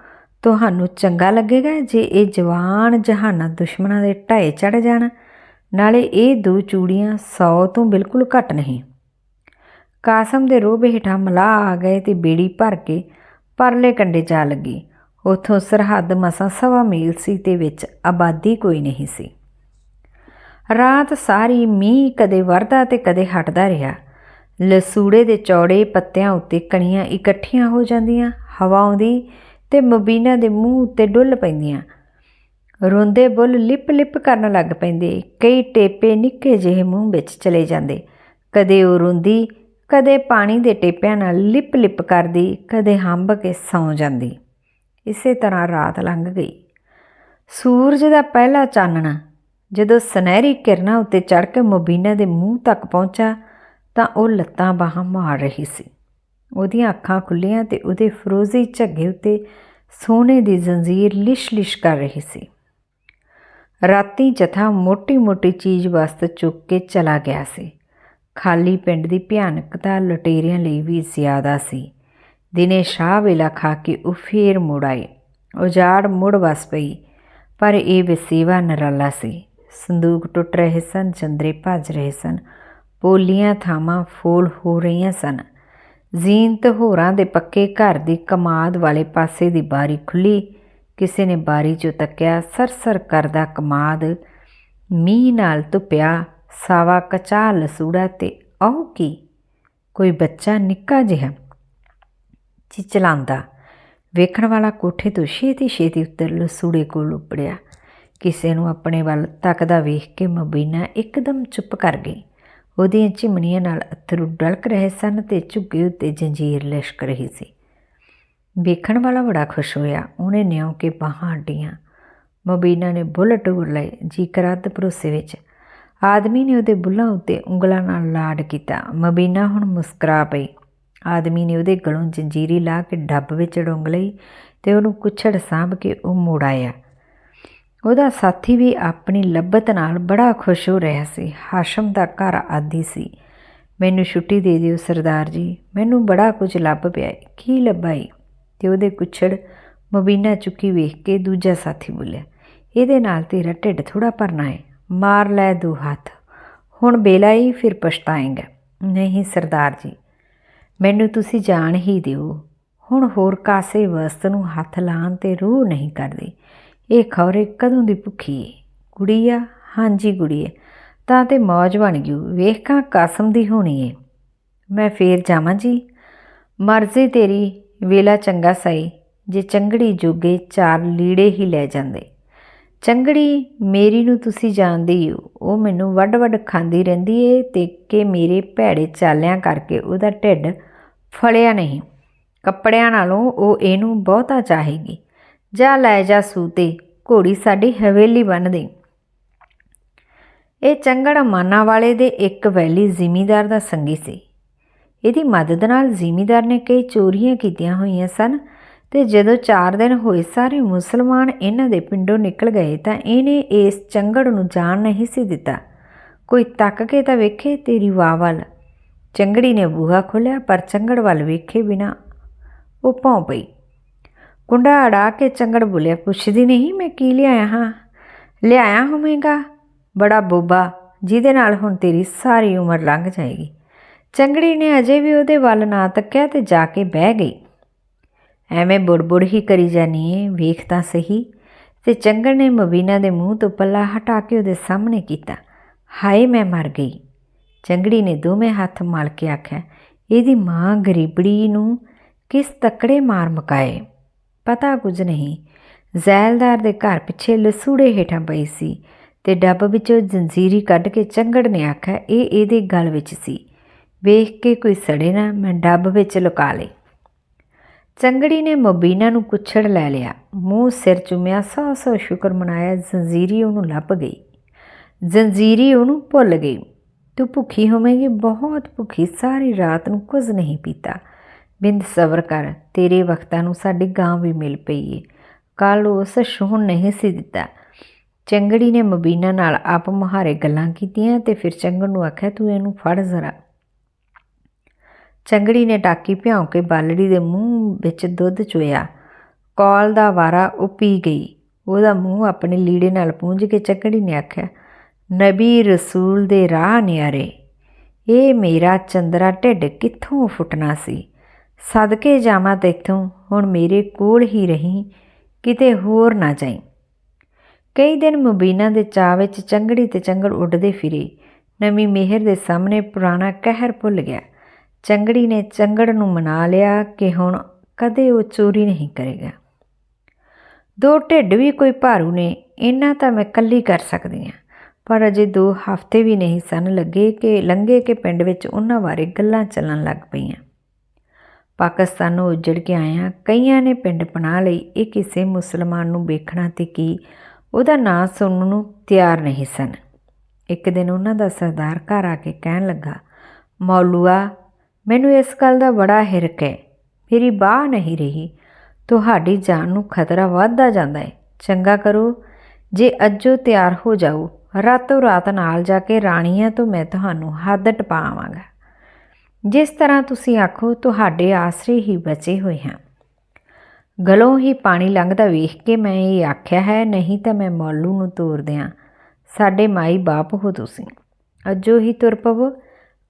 ਤੁਹਾਨੂੰ ਚੰਗਾ ਲੱਗੇਗਾ ਜੇ ਇਹ ਜਵਾਨ ਜਹਾਨਾ ਦੁਸ਼ਮਣਾਂ ਦੇ ਢਾਏ ਚੜ ਜਾਣ। ਨਾਲੇ ਇਹ ਦੋ ਚੂੜੀਆਂ 100 ਤੋਂ ਬਿਲਕੁਲ ਘੱਟ ਨਹੀਂ ਕਾਸਮ ਦੇ ਰੋਬ ਹੇਠਾਂ ਮਲਾ ਆ ਗਏ ਤੇ ਬੇੜੀ ਭਰ ਕੇ ਪਰਲੇ ਕੰਡੇ ਜਾ ਲੱਗੀ। ਉਥੋਂ ਸਰਹੱਦ ਮਸਾਂ ਸਵਾ ਮੀਲ ਸੀ ਤੇ ਵਿੱਚ ਆਬਾਦੀ ਕੋਈ ਨਹੀਂ ਸੀ। ਰਾਤ ਸਾਰੀ ਮੀਂਹ ਕਦੇ ਵਰਦਾ ਤੇ ਕਦੇ ਹਟਦਾ ਰਿਹਾ। ਲਸੂੜੇ ਦੇ ਚੌੜੇ ਪੱਤਿਆਂ ਉੱਤੇ ਕਣੀਆਂ ਇਕੱਠੀਆਂ ਹੋ ਜਾਂਦੀਆਂ, ਹਵਾ ਆਉਂਦੀ ਤੇ ਮਬੀਨਾ ਦੇ ਮੂੰਹ ਉੱਤੇ ਡੁੱਲ ਪੈਂਦੀਆਂ। ਰੋਂਦੇ ਬੁੱਲ ਲਿਪ ਲਿਪ ਕਰਨ ਲੱਗ ਪੈਂਦੇ, ਕਈ ਟੇਪੇ ਨਿੱਕੇ ਜਿਹੇ ਮੂੰਹ ਵਿੱਚ ਚਲੇ ਜਾਂਦੇ। ਕਦੇ ਉਹ ਰੋਂਦੀ, ਕਦੇ ਪਾਣੀ ਦੇ ਟੇਪਿਆਂ ਨਾਲ ਲਿਪ ਲਿਪ ਕਰਦੀ, ਕਦੇ ਹੰਬ ਕੇ ਸੌਂ ਜਾਂਦੀ। ਇਸੇ ਤਰ੍ਹਾਂ ਰਾਤ ਲੰਘ ਗਈ। ਸੂਰਜ ਦਾ ਪਹਿਲਾ ਚਾਨਣਾ ਜਦੋਂ ਸੁਨਹਿਰੀ ਕਿਰਨਾਂ ਉੱਤੇ ਚੜ ਕੇ ਮੁਬੀਨਾ ਦੇ ਮੂੰਹ ਤੱਕ ਪਹੁੰਚਾ, ਤਾਂ ਉਹ ਲੱਤਾਂ ਬਾਹਾਂ ਮਾਰ ਰਹੀ ਸੀ। ਉਹਦੀਆਂ ਅੱਖਾਂ ਖੁੱਲੀਆਂ ਤੇ ਉਹਦੇ ਫਰੋਜ਼ੀ ਝੱਗੇ ਉੱਤੇ ਸੋਨੇ ਦੀ ਜ਼ੰਜੀਰ ਲਿਸ਼-ਲਿਸ਼ ਕਰ ਰਹੀ ਸੀ। ਰਾਤੀ ਜਥਾ ਮੋਟੀ-ਮੋਟੀ ਚੀਜ਼ ਵਸਤ ਚੁੱਕ ਕੇ ਚਲਾ ਗਿਆ ਸੀ। ਖਾਲੀ ਪਿੰਡ ਦੀ ਭਿਆਨਕਤਾ ਲੁਟੇਰਿਆਂ ਲਈ ਵੀ ਜ਼ਿਆਦਾ ਸੀ। ਦਿਨੇ ਸ਼ਾਹ ਵੇਲਾ ਖਾ ਕੇ ਉਹ ਫੇਰ ਮੁੜ ਆਈ ਉਜਾੜ ਮੁੜ ਵਸ ਪਈ, ਪਰ ਇਹ ਵਸੀਵਾ ਨਰਾਲਾ ਸੀ। ਸੰਦੂਕ ਟੁੱਟ ਰਹੇ ਸਨ, ਚੰਦਰੇ ਭੱਜ ਰਹੇ ਸਨ, ਪੋਲੀਆਂ ਥਾਵਾਂ ਫੋਲ ਹੋ ਰਹੀਆਂ ਸਨ। ਜ਼ੀਨਤ ਹੋਰਾਂ ਦੇ ਪੱਕੇ ਘਰ ਦੀ ਕਮਾਦ ਵਾਲੇ ਪਾਸੇ ਦੀ ਬਾਰੀ ਖੁੱਲੀ। ਕਿਸੇ ਨੇ ਬਾਰੀ 'ਚੋਂ ਤੱਕਿਆ, ਸਰਸਰ ਕਰਦਾ ਕਮਾਦ ਮੀਂਹ ਨਾਲ ਧੁੱਪਿਆ, ਸਾਵਾ ਕਚਾ ਲਸੂੜਾ ਤੇ ਉਹ ਕੀ? ਕੋਈ ਬੱਚਾ ਨਿੱਕਾ ਜਿਹਾ ਚਿਚਲਾਂਦਾ। ਵੇਖਣ ਵਾਲਾ ਕੋਠੇ ਤੋਂ ਛੇਤੀ ਛੇਤੀ ਉੱਤਰ ਲਸੂੜੇ ਕੋਲ ਉਪੜਿਆ। ਕਿਸੇ ਨੂੰ ਆਪਣੇ ਵੱਲ ਤੱਕਦਾ ਵੇਖ ਕੇ ਮਬੀਨਾ ਇੱਕਦਮ ਚੁੱਪ ਕਰ ਗਈ। ਉਹਦੀਆਂ ਚਿਮਨੀਆਂ ਨਾਲ ਅਥਰੂ ਡਲਕ ਰਹੇ ਸਨ ਤੇ ਝੁੱਗੇ ਉੱਤੇ ਜੰਜੀਰ ਲਿਸ਼ਕ ਰਹੀ ਸੀ। ਵੇਖਣ ਵਾਲਾ ਬੜਾ ਖੁਸ਼ ਹੋਇਆ। ਉਹਨੇ ਨਿਉ ਕੇ ਬਾਹਾਂ ਅੱਡੀਆਂ। ਮਬੀਨਾ ਨੇ ਬੁੱਲ ਟੂਰ ਲਏ ਜੀ ਕਰਾਤ ਭਰੋਸੇ ਵਿੱਚ। ਆਦਮੀ ਨੇ ਉਹਦੇ ਬੁੱਲਾਂ ਉੱਤੇ ਉਂਗਲਾਂ ਨਾਲ ਲਾਡ ਕੀਤਾ। ਮਬੀਨਾ ਹੁਣ ਮੁਸਕਰਾ ਪਈ। ਆਦਮੀ ਨੇ ਉਹਦੇ ਗਲੋਂ ਜੰਜੀਰੀ ਲਾ ਕੇ ਡੱਬ ਵਿੱਚ ਡੁੰਗ ਲਈ ਤੇ ਉਹਨੂੰ ਕੁਛੜ ਸਾਂਭ ਕੇ ਉਹ ਮੋੜ ਆਇਆ। ਉਹਦਾ ਸਾਥੀ ਵੀ ਆਪਣੀ ਲੱਭਤ ਨਾਲ ਬੜਾ ਖੁਸ਼ ਹੋ ਰਿਹਾ ਸੀ। ਹਾਸ਼ਮ ਦਾ ਘਰ ਆਦੀ ਸੀ। ਮੈਨੂੰ ਛੁੱਟੀ ਦੇ ਦਿਓ ਸਰਦਾਰ ਜੀ। ਮੈਨੂੰ ਬੜਾ ਕੁਝ ਲੱਭ ਪਿਆ ਏ। ਕੀ ਲੱਭਾਈ? ਤੇ ਉਹਦੇ ਕੁਛੜ ਮਬੀਨਾ ਚੁੱਕੀ ਵੇਖ ਕੇ ਦੂਜਾ ਸਾਥੀ ਬੋਲਿਆ, ਇਹਦੇ ਨਾਲ ਤੇਰਾ ਢਿੱਡ ਥੋੜਾ ਭਰਨਾ ਹੈ ਮਾਰ ਲੈ ਦੋ ਹੱਥ। ਹੁਣ ਬੇਲਾਈ ਫਿਰ ਪਛਤਾਏਂਗਾ। ਨਹੀਂ ਸਰਦਾਰ ਜੀ, ਮੈਨੂੰ ਤੁਸੀਂ ਜਾਣ ਹੀ ਦਿਓ। ਹੁਣ ਹੋਰ ਕਾਸੇ ਵਸਤ ਨੂੰ ਹੱਥ ਲਾਣ ਤੇ ਰੂਹ ਨਹੀਂ ਕਰਦੀ। ਇਹ ਖੌਰੇ ਕਦੋਂ ਦੀ ਭੁੱਖੀ ਏ? ਗੁੜੀਆ ਹਾਂਜੀ ਗੁੜੀਏ ਤਾਂ ਤੇ ਮੌਜ ਬਣ ਗਈ। ਵੇਖਾਂ ਕਾਸਮ ਦੀ ਹੋਣੀ ਏ। ਮੈਂ ਫੇਰ ਜਾਵਾਂ ਜੀ? ਮਰਜ਼ੀ ਤੇਰੀ ਵੇਲਾ ਚੰਗਾ ਸਈ, ਜੇ ਚੰਗੜੀ ਜੋਗੇ ਚਾਰ ਲੀੜੇ ਹੀ ਲੈ ਜਾਂਦੇ। ਚੰਗੜੀ ਮੇਰੀ ਨੂੰ ਤੁਸੀਂ ਜਾਣਦੇ ਹੋ ਉਹ ਮੈਨੂੰ ਵੱਡ ਵੱਡ ਖਾਂਦੀ ਰਹਿੰਦੀ ਏ ਤੇ ਕਿ ਮੇਰੇ ਭੈੜੇ ਚਾਲਿਆਂ ਕਰਕੇ ਉਹਦਾ ਢਿੱਡ ਫੜਿਆ ਨਹੀਂ। ਕੱਪੜਿਆਂ ਨਾਲੋਂ ਉਹ ਇਹਨੂੰ ਬਹੁਤਾ ਚਾਹੇਗੀ। ਜਾ ਲੈ ਜਾ ਸੂਤੇ ਘੋੜੀ ਸਾਡੀ ਹਵੇਲੀ ਬੰਨ ਦੇ। ਇਹ ਚੰਗੜ ਮਾਨਾ ਵਾਲੇ ਦੇ ਇੱਕ ਵੈਲੀ ਜ਼ਿਮੀਦਾਰ ਦਾ ਸੰਗੀ ਸੀ। ਇਹਦੀ ਮਦਦ ਨਾਲ ਜ਼ਿਮੀਦਾਰ ਨੇ ਕਈ ਚੋਰੀਆਂ ਕੀਤੀਆਂ ਹੋਈਆਂ ਸਨ ਤੇ ਜਦੋਂ 4 ਦਿਨ ਹੋਏ ਸਾਰੇ ਮੁਸਲਮਾਨ ਇਹਨਾਂ ਦੇ ਪਿੰਡੋਂ ਨਿਕਲ ਗਏ ਤਾਂ ਇਹਨੇ ਇਸ ਚੰਗੜ ਨੂੰ ਜਾਣ ਨਹੀਂ ਸੀ ਦਿੱਤਾ। ਕੋਈ ਤੱਕ ਕੇ ਤਾਂ ਵੇਖੇ ਤੇਰੀ ਵਾਹ ਵੱਲ। ਚੰਗੜੀ ਨੇ ਬੂਹਾ ਖੋਲ੍ਹਿਆ ਪਰ ਚੰਗੜ ਵੱਲ ਵੇਖੇ ਬਿਨਾ ਉਹ ਭੌਂ ਪਈ। ਕੁੰਡਾ ਅੜਾ ਕੇ ਚੰਗੜ ਬੋਲਿਆ, ਪੁੱਛਦੀ ਨਹੀਂ, ਮੈਂ ਕੀ ਲਿਆਇਆ ਹਾਂ? ਲਿਆਇਆ ਹੋਵੇਂਗਾ ਬੜਾ ਬੋਬਾ, ਜਿਹਦੇ ਨਾਲ ਹੁਣ ਤੇਰੀ ਸਾਰੀ ਉਮਰ ਲੰਘ ਜਾਏਗੀ। ਚੰਗੜੀ ਨੇ ਅਜੇ ਵੀ ਉਹਦੇ ਵੱਲ ਨਾ ਤੱਕਿਆ ਤੇ ਜਾ ਕੇ ਬਹਿ ਗਈ। ਐਵੇਂ ਬੁੜਬੁੜ ਹੀ ਕਰੀ ਜਾਨੀ ਏ, ਵੇਖ ਤਾਂ ਸਹੀ। ਤੇ ਚੰਗੜ ਨੇ ਮਬੀਨਾ ਦੇ ਮੂੰਹ ਤੋਂ ਪੱਲਾ ਹਟਾ ਕੇ ਉਹਦੇ ਸਾਹਮਣੇ ਕੀਤਾ। ਹਾਏ, ਮੈਂ ਮਰ ਗਈ। ਚੰਗੜੀ ਨੇ ਦੋਵੇਂ ਹੱਥ ਮਲ ਕੇ ਆਖਿਆ, ਇਹਦੀ ਮਾਂ ਗਰੀਬੜੀ ਨੂੰ ਕਿਸ ਤਕੜੇ ਮਾਰ ਮਕਾਏ? ਪਤਾ ਕੁਝ ਨਹੀਂ। ਜ਼ੈਲਦਾਰ ਦੇ ਘਰ ਪਿੱਛੇ ਲਸੂੜੇ ਹੇਠਾਂ ਪਈ ਸੀ ਤੇ ਡੱਬ ਵਿੱਚੋਂ ਜੰਜੀਰੀ ਕੱਢ ਕੇ ਚੰਗੜ ਨੇ ਆਖਿਆ, ਇਹ ਇਹਦੇ ਗਲ ਵਿੱਚ ਸੀ। ਵੇਖ ਕੇ ਕੋਈ ਸੜੇ ਨਾ, ਮੈਂ ਡੱਬ ਵਿੱਚ ਲੁਕਾ ਲਈ ਚੰਗੜੀ ਨੇ ਮਬੀਨਾ ਨੂੰ ਕੁੱਛੜ ਲੈ ਲਿਆ। ਮੂੰਹ ਸਿਰ ਚੁੰਮਿਆ ਸੌ ਸੌ ਸ਼ੁਕਰ ਮਨਾਇਆ, ਜ਼ੰਜੀਰੀ ਉਹਨੂੰ ਲੱਭ ਗਈ। ਜ਼ੰਜੀਰੀ ਉਹਨੂੰ ਭੁੱਲ ਗਈ। ਤੂੰ ਭੁੱਖੀ ਹੋਵੇਂਗੀ, ਬਹੁਤ ਭੁੱਖੀ, ਸਾਰੀ ਰਾਤ ਨੂੰ ਕੁਝ ਨਹੀਂ ਪੀਤਾ। ਬਿੰਦ ਸਬਰ ਕਰ, ਤੇਰੇ ਵਕਤਾਂ ਨੂੰ ਸਾਡੀ ਗਾਂ ਵੀ ਮਿਲ ਪਈ ਏ। ਕੱਲ ਉਸ ਸ਼ੋਹਣ ਨਹੀਂ ਸੀ ਦਿੱਤਾ। ਚੰਗੜੀ ਨੇ ਮਬੀਨਾ ਨਾਲ ਆਪ ਮੁਹਾਰੇ ਗੱਲਾਂ ਕੀਤੀਆਂ ਤੇ ਫਿਰ ਚੰਗੜ ਨੂੰ ਆਖਿਆ, ਤੂੰ ਇਹਨੂੰ ਫੜ ਜ਼ਰਾ। ਚੰਗੜੀ ਨੇ ਟਾਕੀ ਭਿਉਂ ਕੇ ਬਾਲੜੀ ਦੇ ਮੂੰਹ ਵਿੱਚ ਦੁੱਧ ਚੋਇਆ। ਕੌਲ ਦਾ ਵਾਰਾ ਉਹ ਗਈ। ਉਹਦਾ ਮੂੰਹ ਆਪਣੇ ਲੀੜੇ ਨਾਲ ਪੂੰਝ ਕੇ ਚੰਗੜੀ ਨੇ ਆਖਿਆ, ਨਬੀ ਰਸੂਲ ਦੇ ਰਾਹ ਨਿਆਰੇ, ਇਹ ਮੇਰਾ ਚੰਦਰਾ ਢਿੱਡ ਕਿੱਥੋਂ ਫੁੱਟਣਾ ਸੀ? ਸਦਕੇ ਜਾਵਾਂ ਤੇਥੋਂ ਹੁਣ ਮੇਰੇ ਕੋਲ ਹੀ ਰਹੀਂ, ਕਿਤੇ ਹੋਰ ਨਾ ਜਾਈ। ਕਈ ਦਿਨ ਮੁਬੀਨਾ ਦੇ ਚਾਹ ਵਿੱਚ ਚੰਗੜੀ ਤੇ ਚੰਗੜ ਉੱਡਦੇ ਫਿਰੇ। ਨਵੀਂ ਮਿਹਰ ਦੇ ਸਾਹਮਣੇ ਪੁਰਾਣਾ ਕਹਿਰ ਭੁੱਲ ਗਿਆ। ਚੰਗੜੀ ਨੇ ਚੰਗੜ ਨੂੰ ਮਨਾ ਲਿਆ ਕਿ ਹੁਣ ਕਦੇ ਉਹ ਚੋਰੀ ਨਹੀਂ ਕਰੇਗਾ। ਦੋ ਢਿੱਡ ਵੀ ਕੋਈ ਭਾਰੂ ਨੇ ਇਹਨਾਂ ਤਾਂ ਮੈਂ ਕੱਲੀ ਕਰ ਸਕਦੀ ਹਾਂ। ਪਰ ਅਜੇ ਦੋ ਹਫ਼ਤੇ ਵੀ ਨਹੀਂ ਸਨ ਲੱਗੇ ਕਿ, ਲੰਘੇ ਕਿ ਪਿੰਡ ਵਿੱਚ ਉਹਨਾਂ ਬਾਰੇ ਗੱਲਾਂ ਚੱਲਣ ਲੱਗ ਪਈਆਂ। ਪਾਕਿਸਤਾਨ ਨੂੰ ਉੱਜੜ ਕੇ ਆਇਆ, ਕਈਆਂ ਨੇ ਪਿੰਡ ਪਨਾਹ ਲਈ ਇਹ ਕਿਸੇ ਮੁਸਲਮਾਨ ਨੂੰ ਵੇਖਣਾ ਤੇ ਕੀ ਉਹਦਾ ਨਾਂ ਸੁਣਨ ਨੂੰ ਤਿਆਰ ਨਹੀਂ ਸਨ। ਇੱਕ ਦਿਨ ਉਹਨਾਂ ਦਾ ਸਰਦਾਰ ਘਰ ਆ ਕੇ ਕਹਿਣ ਲੱਗਾ, ਮੌਲੂਆ, ਮੈਨੂੰ ਇਸ ਗੱਲ ਦਾ ਬੜਾ ਹਿਰਕ ਹੈ। ਮੇਰੀ ਬਾਹ ਨਹੀਂ ਰਹੀ। ਤੁਹਾਡੀ ਜਾਨ ਨੂੰ ਖਤਰਾ ਵੱਧਦਾ ਜਾਂਦਾ ਹੈ। ਚੰਗਾ ਕਰੋ। ਜੇ ਅੱਜੋ ਤਿਆਰ ਹੋ ਜਾਓ, ਰਾਤੋਂ ਰਾਤ ਨਾਲ ਜਾ ਕੇ ਰਾਣੀਆਂ ਤੋਂ ਮੈਂ ਤੁਹਾਨੂੰ ਹੱਦ ਟਪਾਵਾਂਗਾ। ਜਿਸ ਤਰ੍ਹਾਂ ਤੁਸੀਂ ਆਖੋ, ਤੁਹਾਡੇ ਆਸਰੇ ਹੀ ਬਚੇ ਹੋਏ ਹਾਂ। ਗਲੋਂ ਹੀ ਪਾਣੀ ਲੰਘਦਾ ਵੇਖ ਕੇ ਮੈਂ ਇਹ ਆਖਿਆ ਹੈ, ਨਹੀਂ ਤਾਂ ਮੈਂ ਮੌਲੂ ਨੂੰ ਤੋਰ ਦਿਆਂ। ਸਾਡੇ ਮਾਈ ਬਾਪ ਹੋ ਤੁਸੀਂ। ਅੱਜੋ ਹੀ ਤੁਰ ਪਵੋ।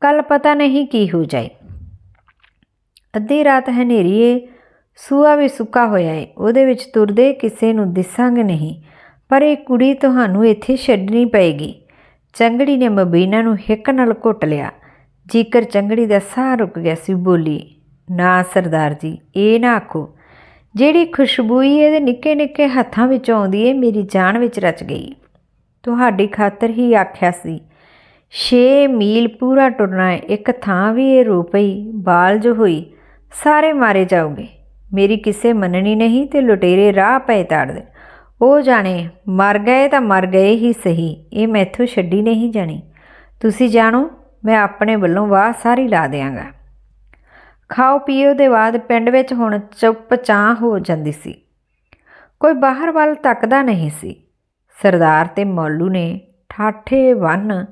ਕੱਲ ਪਤਾ ਨਹੀਂ ਕੀ ਹੋ ਜਾਏ। ਅੱਧੀ ਰਾਤ ਹਨੇਰੀ ਏ ਸੂਆ ਵੀ ਸੁੱਕਾ ਹੋਇਆ ਏ। ਉਹਦੇ ਵਿੱਚ ਤੁਰਦੇ ਕਿਸੇ ਨੂੰ ਦਿਸਾਂਗੇ ਨਹੀਂ। ਪਰ ਇਹ ਕੁੜੀ ਤੁਹਾਨੂੰ ਇੱਥੇ ਛੱਡਣੀ ਪਏਗੀ। ਚੰਗੜੀ ਨੇ ਮਬੀਨਾ ਨੂੰ ਹਿੱਕ ਨਾਲ ਘੁੱਟ ਲਿਆ। ਜੀਕਰ ਚੰਗੜੀ ਦਾ ਸਾਹ ਰੁਕ ਗਿਆ ਸੀ, ਬੋਲੀ, ਨਾ ਸਰਦਾਰ ਜੀ, ਇਹ ਨਾ ਆਖੋ। ਜਿਹੜੀ ਖੁਸ਼ਬੂਈ ਇਹਦੇ ਨਿੱਕੇ ਨਿੱਕੇ ਹੱਥਾਂ ਵਿੱਚ ਆਉਂਦੀ ਏ, ਮੇਰੀ ਜਾਨ ਵਿੱਚ ਰਚ ਗਈ। ਤੁਹਾਡੀ ਖਾਤਰ ਹੀ ਆਖਿਆ ਸੀ 6 ਮੀਲ ਪੂਰਾ ਟੁਰਨਾ ਇੱਕ ਥਾਂ ਵੀ ਇਹ ਰੋ ਪਈ ਬਾਲ ਜੋ ਹੋਈ, ਸਾਰੇ ਮਾਰੇ ਜਾਓਗੇ। ਮੇਰੀ ਕਿਸੇ ਮੰਨਣੀ ਨਹੀਂ ਤੇ ਲੁਟੇਰੇ ਰਾਹ ਪਏ ਤਾੜਦੇ ਉਹ ਜਾਣੇ, ਮਰ ਗਏ ਤਾਂ ਮਰ ਗਏ ਹੀ ਸਹੀ, ਇਹ ਮੈਥੋਂ ਛੱਡੀ ਨਹੀਂ ਜਾਣੀ। ਤੁਸੀਂ ਜਾਣੋ ਮੈਂ ਆਪਣੇ ਵੱਲੋਂ ਵਾਹ ਸਾਰੀ ਲਾ ਦਿਆਂਗਾ। ਖਾਓ ਪੀਓ ਦੇ ਬਾਅਦ ਪਿੰਡ ਵਿੱਚ ਹੁਣ ਚੁੱਪ ਚਾਂ ਹੋ ਜਾਂਦੀ ਸੀ। ਕੋਈ ਬਾਹਰ ਵੱਲ ਤੱਕਦਾ ਨਹੀਂ ਸੀ। ਸਰਦਾਰ ਤੇ ਮੌਲੂ ਨੇ ਠਾਠੇ ਵੰਨ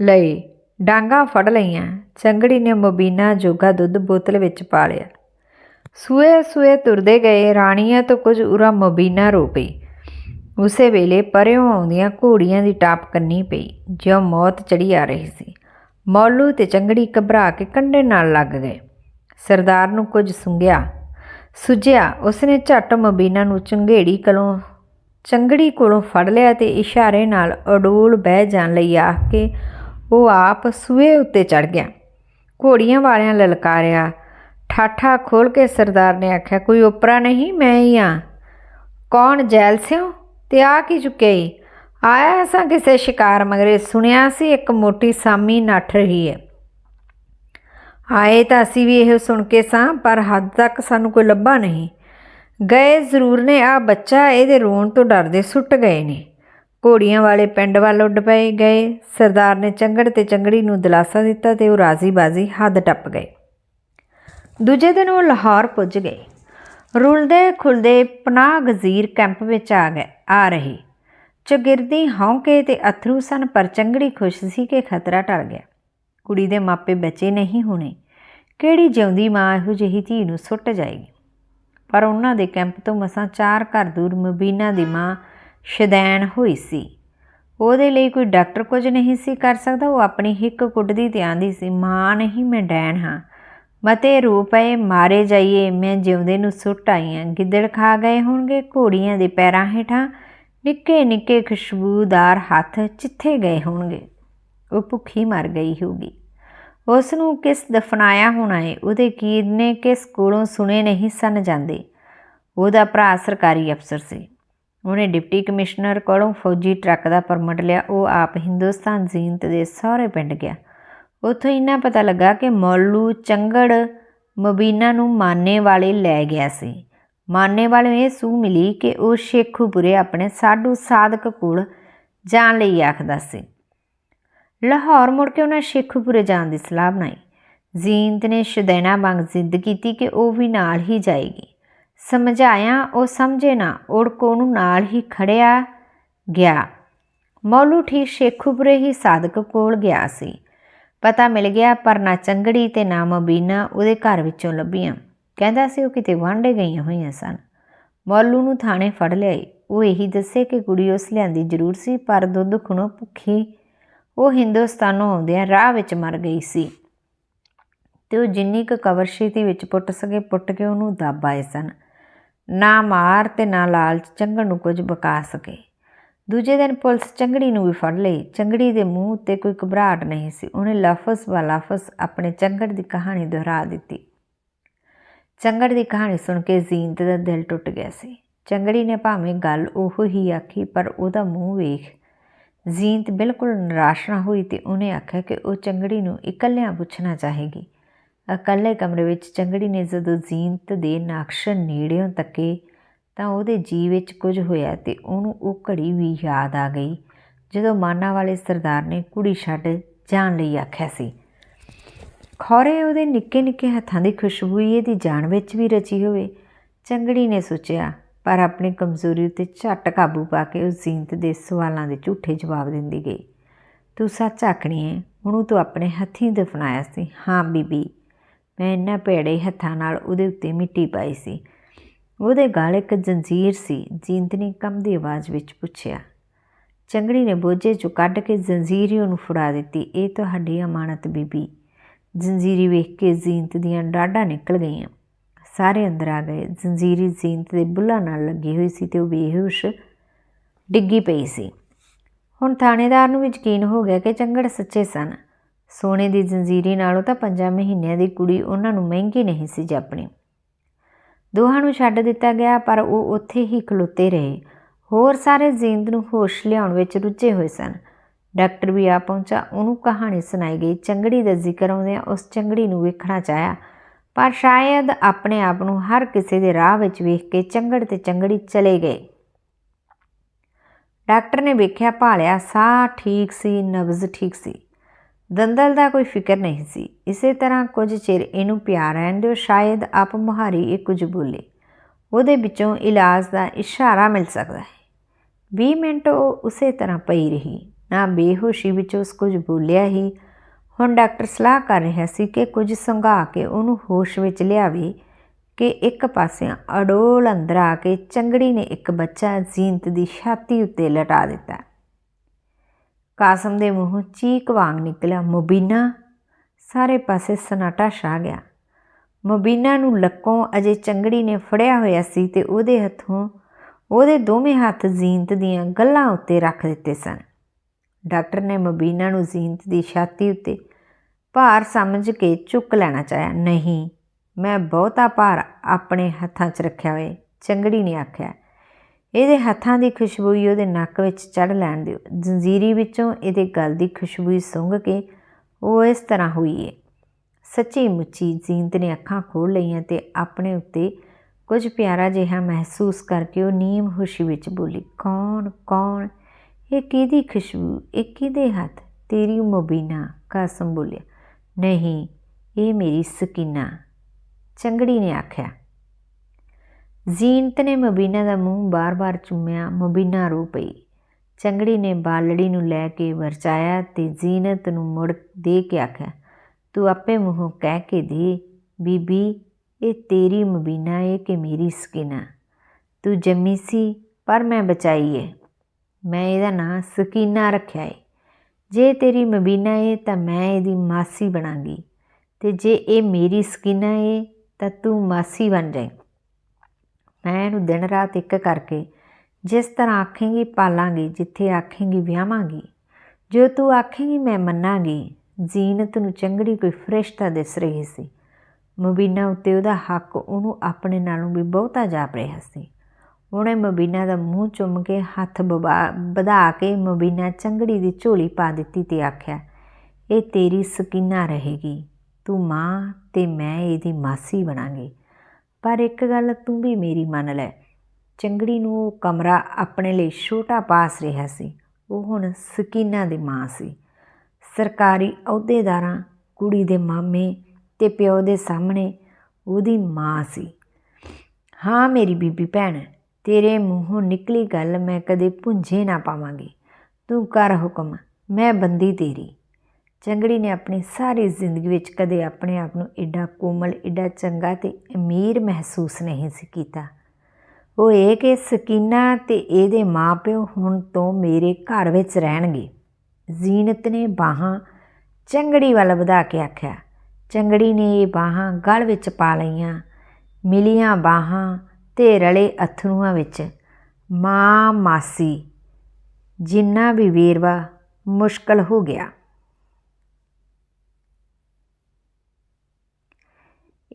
ਲਏ, ਡਾਂਗਾ ਫੜ ਲਈਆਂ, ਚੰਗੜੀ ਨੇ ਮਬੀਨਾ ਜੋਗਾ ਦੁੱਧ ਬੋਤਲ ਵਿੱਚ ਪਾ ਲਿਆ। ਸੂਏ ਸੂਏ ਤੁਰਦੇ ਗਏ, ਰਾਣੀਆਂ ਤੋਂ ਕੁਝ ਉਰਾ ਮਬੀਨਾ ਰੋ ਪਈ। ਉਸੇ ਵੇਲੇ ਪਰਿਓਂ ਆਉਂਦੀਆਂ ਘੋੜੀਆਂ ਦੀ ਟਾਪ ਕੰਨੀ ਪਈ, ਜਿਉਂ ਮੌਤ ਚੜੀ ਆ ਰਹੀ ਸੀ। ਮੌਲੂ ਤੇ ਚੰਗੜੀ ਘਬਰਾ ਕੇ ਕੰਡੇ ਨਾਲ ਲੱਗ ਗਏ। ਸਰਦਾਰ ਨੂੰ ਕੁਝ ਸੁੰਘਿਆ। ਸੁਝਿਆ, ਉਸਨੇ ਝੱਟ ਮਬੀਨਾ ਨੂੰ ਚੰਗੇੜੀ ਕੋਲੋਂ, ਚੰਗੜੀ ਕੋਲੋਂ ਫੜ ਲਿਆ ਤੇ ਇਸ਼ਾਰੇ ਨਾਲ ਅਡੋਲ ਬਹਿ ਜਾਣ ਲਈ ਆਖ ਕੇ ਉਹ ਆਪ ਸੂਏ ਉੱਤੇ ਚੜ ਗਿਆ। ਘੋੜੀਆਂ ਵਾਲਿਆਂ ਲਲਕਾਰਿਆ, ਠਾਠਾ ਖੋਲ ਕੇ ਸਰਦਾਰ ਨੇ ਆਖਿਆ, ਕੋਈ ਉਪਰਾ ਨਹੀਂ, ਮੈਂ ਹੀ ਆ। ਕੌਣ ਜੈਲ ਸਿਓ ਤੇ ਆ ਕੀ ਚੁੱਕੇ ਈ? ਆਇਆ ਸਾਂ ਕਿਸੇ ਸ਼ਿਕਾਰ, ਮਗਰੇ ਸੁਣਿਆ ਸੀ ਇੱਕ ਮੋਟੀ ਸਾਮੀ ਨੱਠ ਰਹੀ ਹੈ। ਆਏ ਤਾਂ ਅਸੀਂ ਵੀ ਇਹ ਸੁਣ ਕੇ ਸਾਂ, ਪਰ ਹੱਦ ਤੱਕ ਸਾਨੂੰ ਕੋਈ ਲੱਭਾ ਨਹੀਂ। ਗਏ ਜ਼ਰੂਰ ਨੇ ਆ ਬੱਚਾ ਇਹਦੇ ਰੋਣ ਤੋਂ ਡਰਦੇ ਸੁੱਟ ਗਏ ਨੇ। ਘੋੜੀਆਂ ਵਾਲੇ ਪਿੰਡ ਵੱਲ ਉੱਡ ਪਏ, ਗਏ। ਸਰਦਾਰ ਨੇ ਚੰਗੜ ਤੇ ਚੰਗੜੀ ਨੂੰ ਦਿਲਾਸਾ ਦਿੱਤਾ ਤੇ ਉਹ ਰਾਜ਼ੀ-ਬਾਜ਼ੀ ਹੱਦ ਟੱਪ ਗਏ। ਦੂਜੇ ਦਿਨ ਉਹ ਲਾਹੌਰ ਪੁੱਜ ਗਏ। ਰੁਲਦੇ ਖੁਲਦੇ ਪਨਾਹ ਗਜ਼ੀਰ ਕੈਂਪ ਵਿੱਚ ਆ ਗਏ, ਆ ਰਹੀ। ਚਗਿਰਦੀ ਹੌਂਕੇ ਤੇ ਅਥਰੂ ਸਨ, ਪਰ ਚੰਗੜੀ ਖੁਸ਼ ਸੀ ਕਿ ਖਤਰਾ ਟਲ ਗਿਆ। ਕੁੜੀ ਦੇ ਮਾਪੇ ਬਚੇ ਨਹੀਂ ਹੋਣੇ। ਕਿਹੜੀ ਜਿਉਂਦੀ ਮਾਂ ਇਹੋ ਜਿਹੀ ਧੀ ਨੂੰ ਸੁੱਟ ਜਾਏਗੀ? ਪਰ ਉਹਨਾਂ ਦੇ ਕੈਂਪ ਤੋਂ ਮਸਾਂ ਚਾਰ ਘਰ ਦੂਰ ਮਬੀਨਾ ਦੀ ਮਾਂ ਸ਼ਦੈਨ ਹੋਈ ਸੀ। ਉਹਦੇ ਲਈ ਕੋਈ ਡਾਕਟਰ ਕੁਝ ਨਹੀਂ ਸੀ ਕਰ ਸਕਦਾ। ਉਹ ਆਪਣੀ ਹਿੱਕ ਕੁੱਟਦੀ ਤੇ ਆਂਦੀ ਸੀ, ਮਾਂ, ਨਹੀਂ, ਮੈਂ ਡੈਣ ਹਾਂ। ਮਤੇ ਰੂਪਏ ਮਾਰੇ ਜਾਈਏ, ਮੈਂ ਜਿਉਂਦੇ ਨੂੰ ਸੁੱਟ ਆਈ ਆਂ। ਗਿੱਦੜ ਖਾ ਗਏ ਹੋਣਗੇ, ਘੋੜੀਆਂ ਦੇ ਪੈਰਾਂ ਹੇਠਾਂ ਨਿੱਕੇ ਨਿੱਕੇ ਖੁਸ਼ਬੂਦਾਰ ਹੱਥ ਚਿੱਥੇ ਗਏ ਹੋਣਗੇ। ਉਹ ਭੁੱਖੀ ਮਰ ਗਈ ਹੋਊਗੀ। ਉਸ ਨੂੰ ਕਿਸ ਦਫਨਾਇਆ ਹੋਣਾ ਏ, ਉਹਦੇ ਕੀਰਨੇ ਕਿਸ ਕੋਲੋਂ ਸੁਣੇ ਨਹੀਂ ਸਨ ਜਾਂਦੇ। ਉਹਦਾ ਭਰਾ ਸਰਕਾਰੀ ਅਫਸਰ ਸੀ। ਉਹਨੇ ਡਿਪਟੀ ਕਮਿਸ਼ਨਰ ਕੋਲੋਂ ਫੌਜੀ ਟਰੱਕ ਦਾ ਪਰਮਿਟ ਲਿਆ। ਉਹ ਆਪ ਹਿੰਦੁਸਤਾਨ ਜੀਨਤ ਦੇ ਸਹੁਰੇ ਪਿੰਡ ਗਿਆ। ਉੱਥੋਂ ਇੰਨਾ ਪਤਾ ਲੱਗਾ ਕਿ ਮੌਲੂ ਚੰਗੜ ਮਬੀਨਾ ਨੂੰ ਮਾਨੇ ਵਾਲੇ ਲੈ ਗਿਆ ਸੀ। ਮਾਨੇ ਵਾਲੇ ਇਹ ਸੂ ਮਿਲੀ ਕਿ ਉਹ ਸ਼ੇਖੂਪੁਰੇ ਆਪਣੇ ਸਾਧੂ ਸਾਧਕ ਕੋਲ ਜਾਣ ਲਈ ਆਖਦਾ ਸੀ। ਲਾਹੌਰ ਮੁੜ ਕੇ ਉਹਨਾਂ ਸ਼ੇਖੂਪੁਰੇ ਜਾਣ ਦੀ ਸਲਾਹ ਬਣਾਈ। ਜ਼ੀਨਤ ਨੇ ਸ਼ਦੈਨਾ ਵਾਂਗ ਜ਼ਿੱਦ ਕੀਤੀ ਕਿ ਉਹ ਵੀ ਨਾਲ ਹੀ ਜਾਏਗੀ। ਸਮਝਾਇਆ, ਉਹ ਸਮਝੇ ਨਾ ਉੜਕੋ ਨੂੰ ਨਾਲ ਹੀ ਖੜਿਆ ਗਿਆ। ਮੌਲੂ ਠੀਕ ਸ਼ੇਖੂਪੁਰੇ ਹੀ ਸਾਧਕ ਕੋਲ ਗਿਆ ਸੀ। ਪਤਾ ਮਿਲ ਗਿਆ, ਪਰ ਨਾ ਚੰਗੜੀ ਤੇ ਨਾ ਮਬੀਨਾ ਉਹਦੇ ਘਰ ਵਿੱਚੋਂ ਲੱਭੀਆਂ। ਕਹਿੰਦਾ ਸੀ ਉਹ ਕਿਤੇ ਵਾਂਡੇ ਗਈਆਂ ਹੋਈਆਂ ਸਨ। ਮੌਲੂ ਨੂੰ ਥਾਣੇ ਫੜ ਲਿਆਈ। ਉਹ ਇਹੀ ਦੱਸੇ ਕਿ ਕੁੜੀ ਉਸ ਲਿਆਂਦੀ ਜ਼ਰੂਰ ਸੀ, ਪਰ ਦੁੱਧ ਖੁਣੋਂ ਭੁੱਖੀ ਉਹ ਹਿੰਦੁਸਤਾਨੋਂ ਆਉਂਦਿਆਂ ਰਾਹ ਵਿੱਚ ਮਰ ਗਈ ਸੀ। ਤੇ ਉਹ ਜਿੰਨੀ ਕੁ ਕਵਰਸ਼ੀਤੀ ਵਿੱਚ ਪੁੱਟ ਸਕੇ ਪੁੱਟ ਕੇ ਉਹਨੂੰ ਦੱਬ ਆਏ ਸਨ। ਨਾ ਮਾਰ ਤੇ ਨਾ ਲਾਲਚ ਚੰਗੜ ਨੂੰ ਕੁਝ ਬਕਾ ਸਕੇ। ਦੂਜੇ ਦਿਨ ਪੁਲਿਸ ਚੰਗੜੀ ਨੂੰ ਵੀ ਫੜ ਲਈ। ਚੰਗੜੀ ਦੇ ਮੂੰਹ ਉੱਤੇ ਕੋਈ ਘਬਰਾਹਟ ਨਹੀਂ ਸੀ। ਉਹਨੇ ਲਫ਼ਜ਼ ਵਾ ਲਫ਼ਜ਼ ਆਪਣੇ ਚੰਗੜ ਦੀ ਕਹਾਣੀ ਦੁਹਰਾ ਦਿੱਤੀ। ਚੰਗੜ ਦੀ ਕਹਾਣੀ ਸੁਣ ਕੇ ਜ਼ੀਨਤ ਦਾ ਦਿਲ ਟੁੱਟ ਗਿਆ ਸੀ। ਚੰਗੜੀ ਨੇ ਭਾਵੇਂ ਗੱਲ ਉਹ ਹੀ ਆਖੀ, ਪਰ ਉਹਦਾ ਮੂੰਹ ਵੇਖ। ਜ਼ੀਨਤ ਬਿਲਕੁਲ ਨਿਰਾਸ਼ ਨਾ ਹੋਈ ਤੇ ਉਹਨੇ ਆਖਿਆ ਕਿ ਉਹ ਚੰਗੜੀ ਨੂੰ ਇਕੱਲਿਆਂ ਪੁੱਛਣਾ ਚਾਹੇਗੀ। ਇਕੱਲੇ ਕਮਰੇ ਵਿੱਚ ਚੰਗੜੀ ਨੇ ਜਦੋਂ ਜ਼ੀਨਤ ਦੇ ਨਕਸ਼ ਨੇੜਿਓਂ ਤੱਕੇ ਤਾਂ ਉਹਦੇ ਜੀ ਵਿੱਚ ਕੁਝ ਹੋਇਆ ਤੇ ਉਹਨੂੰ ਉਹ ਘੜੀ ਵੀ ਯਾਦ ਆ ਗਈ, ਜਦੋਂ ਮਾਨਾ ਵਾਲੇ ਸਰਦਾਰ ਨੇ ਕੁੜੀ ਛੱਡ ਜਾਣ ਲਈ ਆਖਿਆ ਸੀ। ਖੌਰੇ ਉਹਦੇ ਨਿੱਕੇ ਨਿੱਕੇ ਹੱਥਾਂ ਦੀ ਖੁਸ਼ਬੂ ਹੀ ਇਹਦੀ ਜਾਨ ਵਿੱਚ ਵੀ ਰਚੀ ਹੋਵੇ। ਚੰਗੜੀ ਨੇ ਸੋਚਿਆ, ਪਰ ਆਪਣੀ ਕਮਜ਼ੋਰੀ ਉੱਤੇ ਝੱਟ ਕਾਬੂ ਪਾ ਕੇ ਉਹ ਜ਼ੀਨਤ ਦੇ ਸਵਾਲਾਂ ਦੇ ਝੂਠੇ ਜਵਾਬ ਦਿੰਦੀ ਗਈ। ਤੂੰ ਸੱਚ ਆਖਣੀ ਹੈ ਉਹਨੂੰ ਤੂੰ ਆਪਣੇ ਹੱਥੀਂ ਦਫਨਾਇਆ ਸੀ। ਹਾਂ, ਬੀਬੀ, ਮੈਂ ਇਹਨਾਂ ਭੇੜੇ ਹੱਥਾਂ ਨਾਲ ਉਹਦੇ ਉੱਤੇ ਮਿੱਟੀ ਪਾਈ ਸੀ। ਉਹਦੇ ਗਾਲ ਇੱਕ ਜੰਜੀਰ ਸੀ ਜੀਨਤ ਨੇ ਕੰਮ ਦੀ ਆਵਾਜ਼ ਵਿੱਚ ਪੁੱਛਿਆ। ਚੰਗੜੀ ਨੇ ਬੋਝੇ ਚੋਂ ਕੱਢ ਕੇ ਜੰਜੀਰ ਹੀ ਉਹਨੂੰ ਫੜਾ ਦਿੱਤੀ। ਇਹ ਤੁਹਾਡੀ ਅਮਾਨਤ, ਬੀਬੀ। ਜੰਜੀਰੀ ਵੇਖ ਕੇ ਜੀਨਤ ਦੀਆਂ ਡਾਢਾਂ ਨਿਕਲ ਗਈਆਂ। ਸਾਰੇ ਅੰਦਰ ਆ ਗਏ। ਜੰਜੀਰੀ ਜੀਨਤ ਦੇ ਬੁੱਲਾਂ ਨਾਲ ਲੱਗੀ ਹੋਈ ਸੀ ਤੇ ਉਹ ਬੇਹੋਸ਼ ਡਿੱਗੀ ਪਈ ਸੀ। ਹੁਣ ਥਾਣੇਦਾਰ ਨੂੰ ਵੀ ਯਕੀਨ ਹੋ ਗਿਆ ਕਿ ਚੰਗੜ ਸੱਚੇ ਸਨ। ਸੋਨੇ ਦੀ ਜੰਜੀਰੀ ਨਾਲੋਂ ਤਾਂ ਪੰਜਾਂ ਮਹੀਨਿਆਂ ਦੀ ਕੁੜੀ ਉਹਨਾਂ ਨੂੰ ਮਹਿੰਗੀ ਨਹੀਂ ਸੀ ਜਾਪਣੀ। ਦੋਹਾਂ ਨੂੰ ਛੱਡ ਦਿੱਤਾ ਗਿਆ, ਪਰ ਉਹ ਉੱਥੇ ਹੀ ਖਲੋਤੇ ਰਹੇ। ਹੋਰ ਸਾਰੇ ਜੀਂਦ ਨੂੰ ਹੋਸ਼ ਲਿਆਉਣ ਵਿੱਚ ਰੁੱਝੇ ਹੋਏ ਸਨ। ਡਾਕਟਰ ਵੀ ਆ ਪਹੁੰਚਾ, ਉਹਨੂੰ ਕਹਾਣੀ ਸੁਣਾਈ ਗਈ। ਚੰਗੜੀ ਦਾ ਜ਼ਿਕਰ ਆਉਂਦਿਆਂ ਉਸ ਚੰਗੜੀ ਨੂੰ ਵੇਖਣਾ ਚਾਹਿਆ। ਪਰ ਸ਼ਾਇਦ ਆਪਣੇ ਆਪ ਨੂੰ ਹਰ ਕਿਸੇ ਦੇ ਰਾਹ ਵਿੱਚ ਵੇਖ ਕੇ ਚੰਗੜ ਤੇ ਚੰਗੜੀ ਚਲੇ ਗਏ। ਡਾਕਟਰ ਨੇ ਵੇਖਿਆ ਭਾਲਿਆ, ਸਾਹ ਠੀਕ ਸੀ, ਨਬਜ਼ ਠੀਕ ਸੀ। ਦੰਦਲ ਦਾ ਕੋਈ ਫਿਕਰ ਨਹੀਂ ਸੀ। ਇਸੇ ਤਰ੍ਹਾਂ ਕੁਝ ਚਿਰ ਇਹਨੂੰ ਪਿਆਰ ਰਹਿਣ ਦਿਓ, ਸ਼ਾਇਦ ਆਪ ਮੁਹਾਰੀ ਇਹ ਕੁਝ ਬੋਲੇ। ਉਹਦੇ ਵਿੱਚੋਂ ਇਲਾਜ ਦਾ ਇਸ਼ਾਰਾ ਮਿਲ ਸਕਦਾ ਹੈ। 20 ਮਿੰਟ ਉਹ ਉਸੇ ਤਰ੍ਹਾਂ ਪਈ ਰਹੀ। ਨਾ ਬੇਹੋਸ਼ੀ ਵਿੱਚ ਉਸ ਕੁਝ ਬੋਲਿਆ ਹੀ। ਹੁਣ ਡਾਕਟਰ ਸਲਾਹ ਕਰ ਰਿਹਾ ਸੀ ਕਿ ਕੁਝ ਸੰਘਾ ਕੇ ਉਹਨੂੰ ਹੋਸ਼ ਵਿੱਚ ਲਿਆਵੇ ਕਿ ਇੱਕ ਪਾਸਿਆਂ ਅਡੋਲ ਅੰਦਰ ਆ ਕੇ ਚੰਗੜੀ ਨੇ ਇੱਕ ਬੱਚਾ ਜੀਨਤ ਦੀ ਛਾਤੀ ਉੱਤੇ ਲਟਾ ਦਿੱਤਾ। ਕਾਸਮ ਦੇ ਮੂੰਹੋਂ ਚੀਕ ਵਾਂਗ ਨਿਕਲਿਆ, ਮੁਬੀਨਾ, ਸਾਰੇ ਪਾਸੇ ਸਨਾਟਾ ਛਾ ਗਿਆ। ਮੁਬੀਨਾ ਨੂੰ ਲੱਕੋਂ ਅਜੇ ਚੰਗੜੀ ਨੇ ਫੜਿਆ ਹੋਇਆ ਸੀ ਤੇ ਉਹਦੇ ਹੱਥੋਂ ਉਹਦੇ ਦੋਵੇਂ ਹੱਥ ਜ਼ੀਨਤ ਦੀਆਂ ਗੱਲਾਂ ਉੱਤੇ ਰੱਖ ਦਿੱਤੇ ਸਨ। ਡਾਕਟਰ ਨੇ ਮਬੀਨਾ ਨੂੰ ਜ਼ੀਨਤ ਦੀ ਛਾਤੀ ਉੱਤੇ ਭਾਰ ਸਮਝ ਕੇ ਚੁੱਕ ਲੈਣਾ ਚਾਹਿਆ। ਨਹੀਂ, ਮੈਂ ਬਹੁਤਾ ਭਾਰ ਆਪਣੇ ਹੱਥਾਂ 'ਚ ਰੱਖਿਆ ਹੋਏ ਚੰਗੜੀ ਨੇ ਆਖਿਆ। ਇਹਦੇ ਹੱਥਾਂ ਦੀ ਖੁਸ਼ਬੂ ਉਹਦੇ ਨੱਕ ਵਿੱਚ ਚੜ ਲੈਣ ਦਿਓ। ਜੰਜੀਰੀ ਵਿੱਚੋਂ ਇਹਦੇ ਗਲ ਦੀ ਖੁਸ਼ਬੂ ਸੁੰਘ ਕੇ ਉਹ ਇਸ ਤਰ੍ਹਾਂ ਹੋਈ ਏ। ਸੱਚੀ ਮੁੱਚੀ ਜੀਂਦ ਨੇ ਅੱਖਾਂ ਖੋਲ ਲਈਆਂ ਤੇ ਆਪਣੇ ਉੱਤੇ ਕੁਝ ਪਿਆਰਾ ਜਿਹਾ ਮਹਿਸੂਸ ਕਰਕੇ ਉਹ ਨੀਮ ਖੁਸ਼ੀ ਵਿੱਚ ਬੋਲੀ, ਕੌਣ ਕੌਣ? ਇਹ ਕਿਹਦੀ ਖੁਸ਼ਬੂ, ਇਹ ਕਿਹਦੇ ਹੱਥ? ਤੇਰੀ ਮੁਬੀਨਾ, ਕਸਮ ਬੋਲਿਆ। ਨਹੀਂ, ਇਹ ਮੇਰੀ ਸਕੀਨਾ। ਚੰਗੜੀ ਨੇ ਆਖਿਆ। ਜ਼ੀਨਤ ਨੇ ਮਬੀਨਾ ਦਾ ਮੂੰਹ ਬਾਰ-ਬਾਰ ਚੁੰਮਿਆ। ਮਬੀਨਾ ਰੋ ਪਈ। ਚੰਗੜੀ ਨੇ ਬਾਲੜੀ ਨੂੰ ਲੈ ਕੇ ਵਰਚਾਇਆ ਤੇ ਜ਼ੀਨਤ ਨੂੰ ਮੁੜ ਦੇ ਕੇ ਆਖਿਆ, ਤੂੰ ਆਪੇ ਮੂੰਹੋਂ ਕਹਿ ਕੇ ਦੇ, ਬੀਬੀ, ਇਹ ਤੇਰੀ ਮਬੀਨਾ ਏ ਕਿ ਮੇਰੀ ਸਕੀਨਾ। ਤੂੰ ਜੰਮੀ ਸੀ, ਪਰ ਮੈਂ ਬਚਾਈ ਏ। ਮੈਂ ਇਹਦਾ ਨਾਂ ਸਕੀਨਾ ਰੱਖਿਆ ਏ। ਜੇ ਤੇਰੀ ਮਬੀਨਾ ਏ ਤਾਂ ਮੈਂ ਇਹਦੀ ਮਾਸੀ ਬਣਾਂਗੀ। ਤੇ ਜੇ ਇਹ ਮੇਰੀ ਸਕੀਨਾ ਏ ਤਾਂ ਤੂੰ ਮਾਸੀ ਬਣ ਜਾਏ ਮੈਂ ਇਹਨੂੰ ਦਿਨ ਰਾਤ ਇੱਕ ਕਰਕੇ ਜਿਸ ਤਰ੍ਹਾਂ ਆਖੇਂਗੀ ਪਾਲਾਂਗੀ, ਜਿੱਥੇ ਆਖੇਂਗੀ ਵਿਆਹਾਂਗੀ। ਜੋ ਤੂੰ ਆਖੇਂਗੀ ਮੈਂ ਮੰਨਾਂਗੀ। ਜ਼ੀਨਤ ਨੂੰ ਚੰਗੜੀ ਕੋਈ ਫਰਿਸ਼ਤਾ ਦਿਸ ਰਹੀ ਸੀ। ਮੁਬੀਨਾ ਉੱਤੇ ਉਹਦਾ ਹੱਕ ਉਹਨੂੰ ਆਪਣੇ ਨਾਲੋਂ ਵੀ ਬਹੁਤਾ ਜਾਪ ਰਿਹਾ ਸੀ। ਉਹਨੇ ਮੁਬੀਨਾ ਦਾ ਮੂੰਹ ਚੁੰਮ ਕੇ ਹੱਥ ਵਧਾ ਕੇ ਮੁਬੀਨਾ ਚੰਗੜੀ ਦੀ ਝੋਲੀ ਪਾ ਦਿੱਤੀ ਤੇ ਆਖਿਆ, ਇਹ ਤੇਰੀ ਸਕੀਨਾ ਰਹੇਗੀ। ਤੂੰ ਮਾਂ ਤੇ ਮੈਂ ਇਹਦੀ ਮਾਸੀ ਬਣਾਂਗੀ। ਪਰ ਇੱਕ ਗੱਲ ਤੂੰ ਵੀ ਮੇਰੀ ਮੰਨ ਲੈ। ਚੰਗੜੀ ਨੂੰ ਉਹ ਕਮਰਾ ਆਪਣੇ ਲਈ ਛੋਟਾ ਪਾਸ ਰਿਹਾ ਸੀ। ਉਹ ਹੁਣ ਸਕੀਨਾ ਦੀ ਮਾਂ ਸੀ। ਸਰਕਾਰੀ ਅਹੁਦੇਦਾਰਾਂ, ਕੁੜੀ ਦੇ ਮਾਮੇ ਤੇ ਪਿਓ ਦੇ ਸਾਹਮਣੇ ਉਹਦੀ ਮਾਂ ਸੀ। ਹਾਂ ਮੇਰੀ ਬੀਬੀ ਭੈਣ ਤੇਰੇ ਮੂੰਹੋਂ ਨਿਕਲੀ ਗੱਲ ਮੈਂ ਕਦੇ ਪੁੰਝੇ ਨਾ ਪਾਵਾਂਗੀ। ਤੂੰ ਕਰ ਹੁਕਮ, ਮੈਂ ਬੰਦੀ ਤੇਰੀ। ਚੰਗੜੀ ਨੇ ਆਪਣੀ ਸਾਰੀ ਜ਼ਿੰਦਗੀ ਵਿੱਚ ਕਦੇ ਆਪਣੇ ਆਪ ਨੂੰ ਐਡਾ ਕੋਮਲ ਐਡਾ ਚੰਗਾ ਤੇ ਅਮੀਰ ਮਹਿਸੂਸ ਨਹੀਂ ਸੀ ਕੀਤਾ। ਉਹ ਇਹ ਕਿ ਸਕੀਨਾ ਤੇ ਇਹਦੇ ਮਾਪਿਓ ਹੁਣ ਤੋਂ ਮੇਰੇ ਘਰ ਵਿੱਚ ਰਹਿਣਗੇ। ਜ਼ੀਨਤ ਨੇ ਬਾਹਾਂ ਚੰਗੜੀ ਵੱਲ ਵਧਾ ਕੇ ਆਖਿਆ, ਚੰਗੜੀ ਨੇ ਇਹ ਬਾਹਾਂ ਗਲ ਵਿੱਚ ਪਾ ਲਈਆਂ, ਮਿਲੀਆਂ ਬਾਹਾਂ ਤੇ ਰਲੇ ਅਥਰੂਆਂ ਵਿੱਚ, ਮਾਂ ਮਾਸੀ, ਜਿੰਨਾ ਵੀ ਵੇਰਵਾ ਮੁਸ਼ਕਲ ਹੋ ਗਿਆ।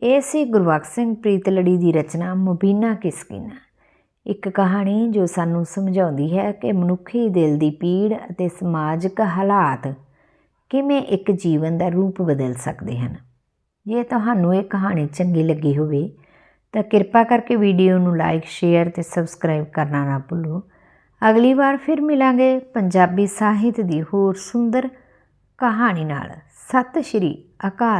ਇਹ ਸੀ ਗੁਰਬਖਸ਼ ਸਿੰਘ ਪ੍ਰੀਤਲੜੀ ਦੀ ਰਚਨਾ ਮੁਬੀਨਾ ਕਿਸਕੀਨਾ ਇੱਕ ਕਹਾਣੀ ਜੋ ਸਾਨੂੰ ਸਮਝਾਉਂਦੀ ਹੈ ਕਿ ਮਨੁੱਖੀ ਦਿਲ ਦੀ ਪੀੜ ਅਤੇ ਸਮਾਜਿਕ ਹਾਲਾਤ ਕਿਵੇਂ ਇੱਕ ਜੀਵਨ ਦਾ ਰੂਪ ਬਦਲ ਸਕਦੇ ਹਨ। ਜੇ ਤੁਹਾਨੂੰ ਇਹ ਕਹਾਣੀ ਚੰਗੀ ਲੱਗੀ ਹੋਵੇ ਤਾਂ ਕਿਰਪਾ ਕਰਕੇ ਵੀਡੀਓ ਨੂੰ ਲਾਈਕ, ਸ਼ੇਅਰ ਤੇ ਸਬਸਕ੍ਰਾਈਬ ਕਰਨਾ ਨਾ ਭੁੱਲੋ। ਅਗਲੀ ਵਾਰ ਫਿਰ ਮਿਲਾਂਗੇ ਪੰਜਾਬੀ ਸਾਹਿਤ ਦੀ ਹੋਰ ਸੁੰਦਰ ਕਹਾਣੀ ਨਾਲ। ਸਤਿ ਸ਼੍ਰੀ ਅਕਾਲ।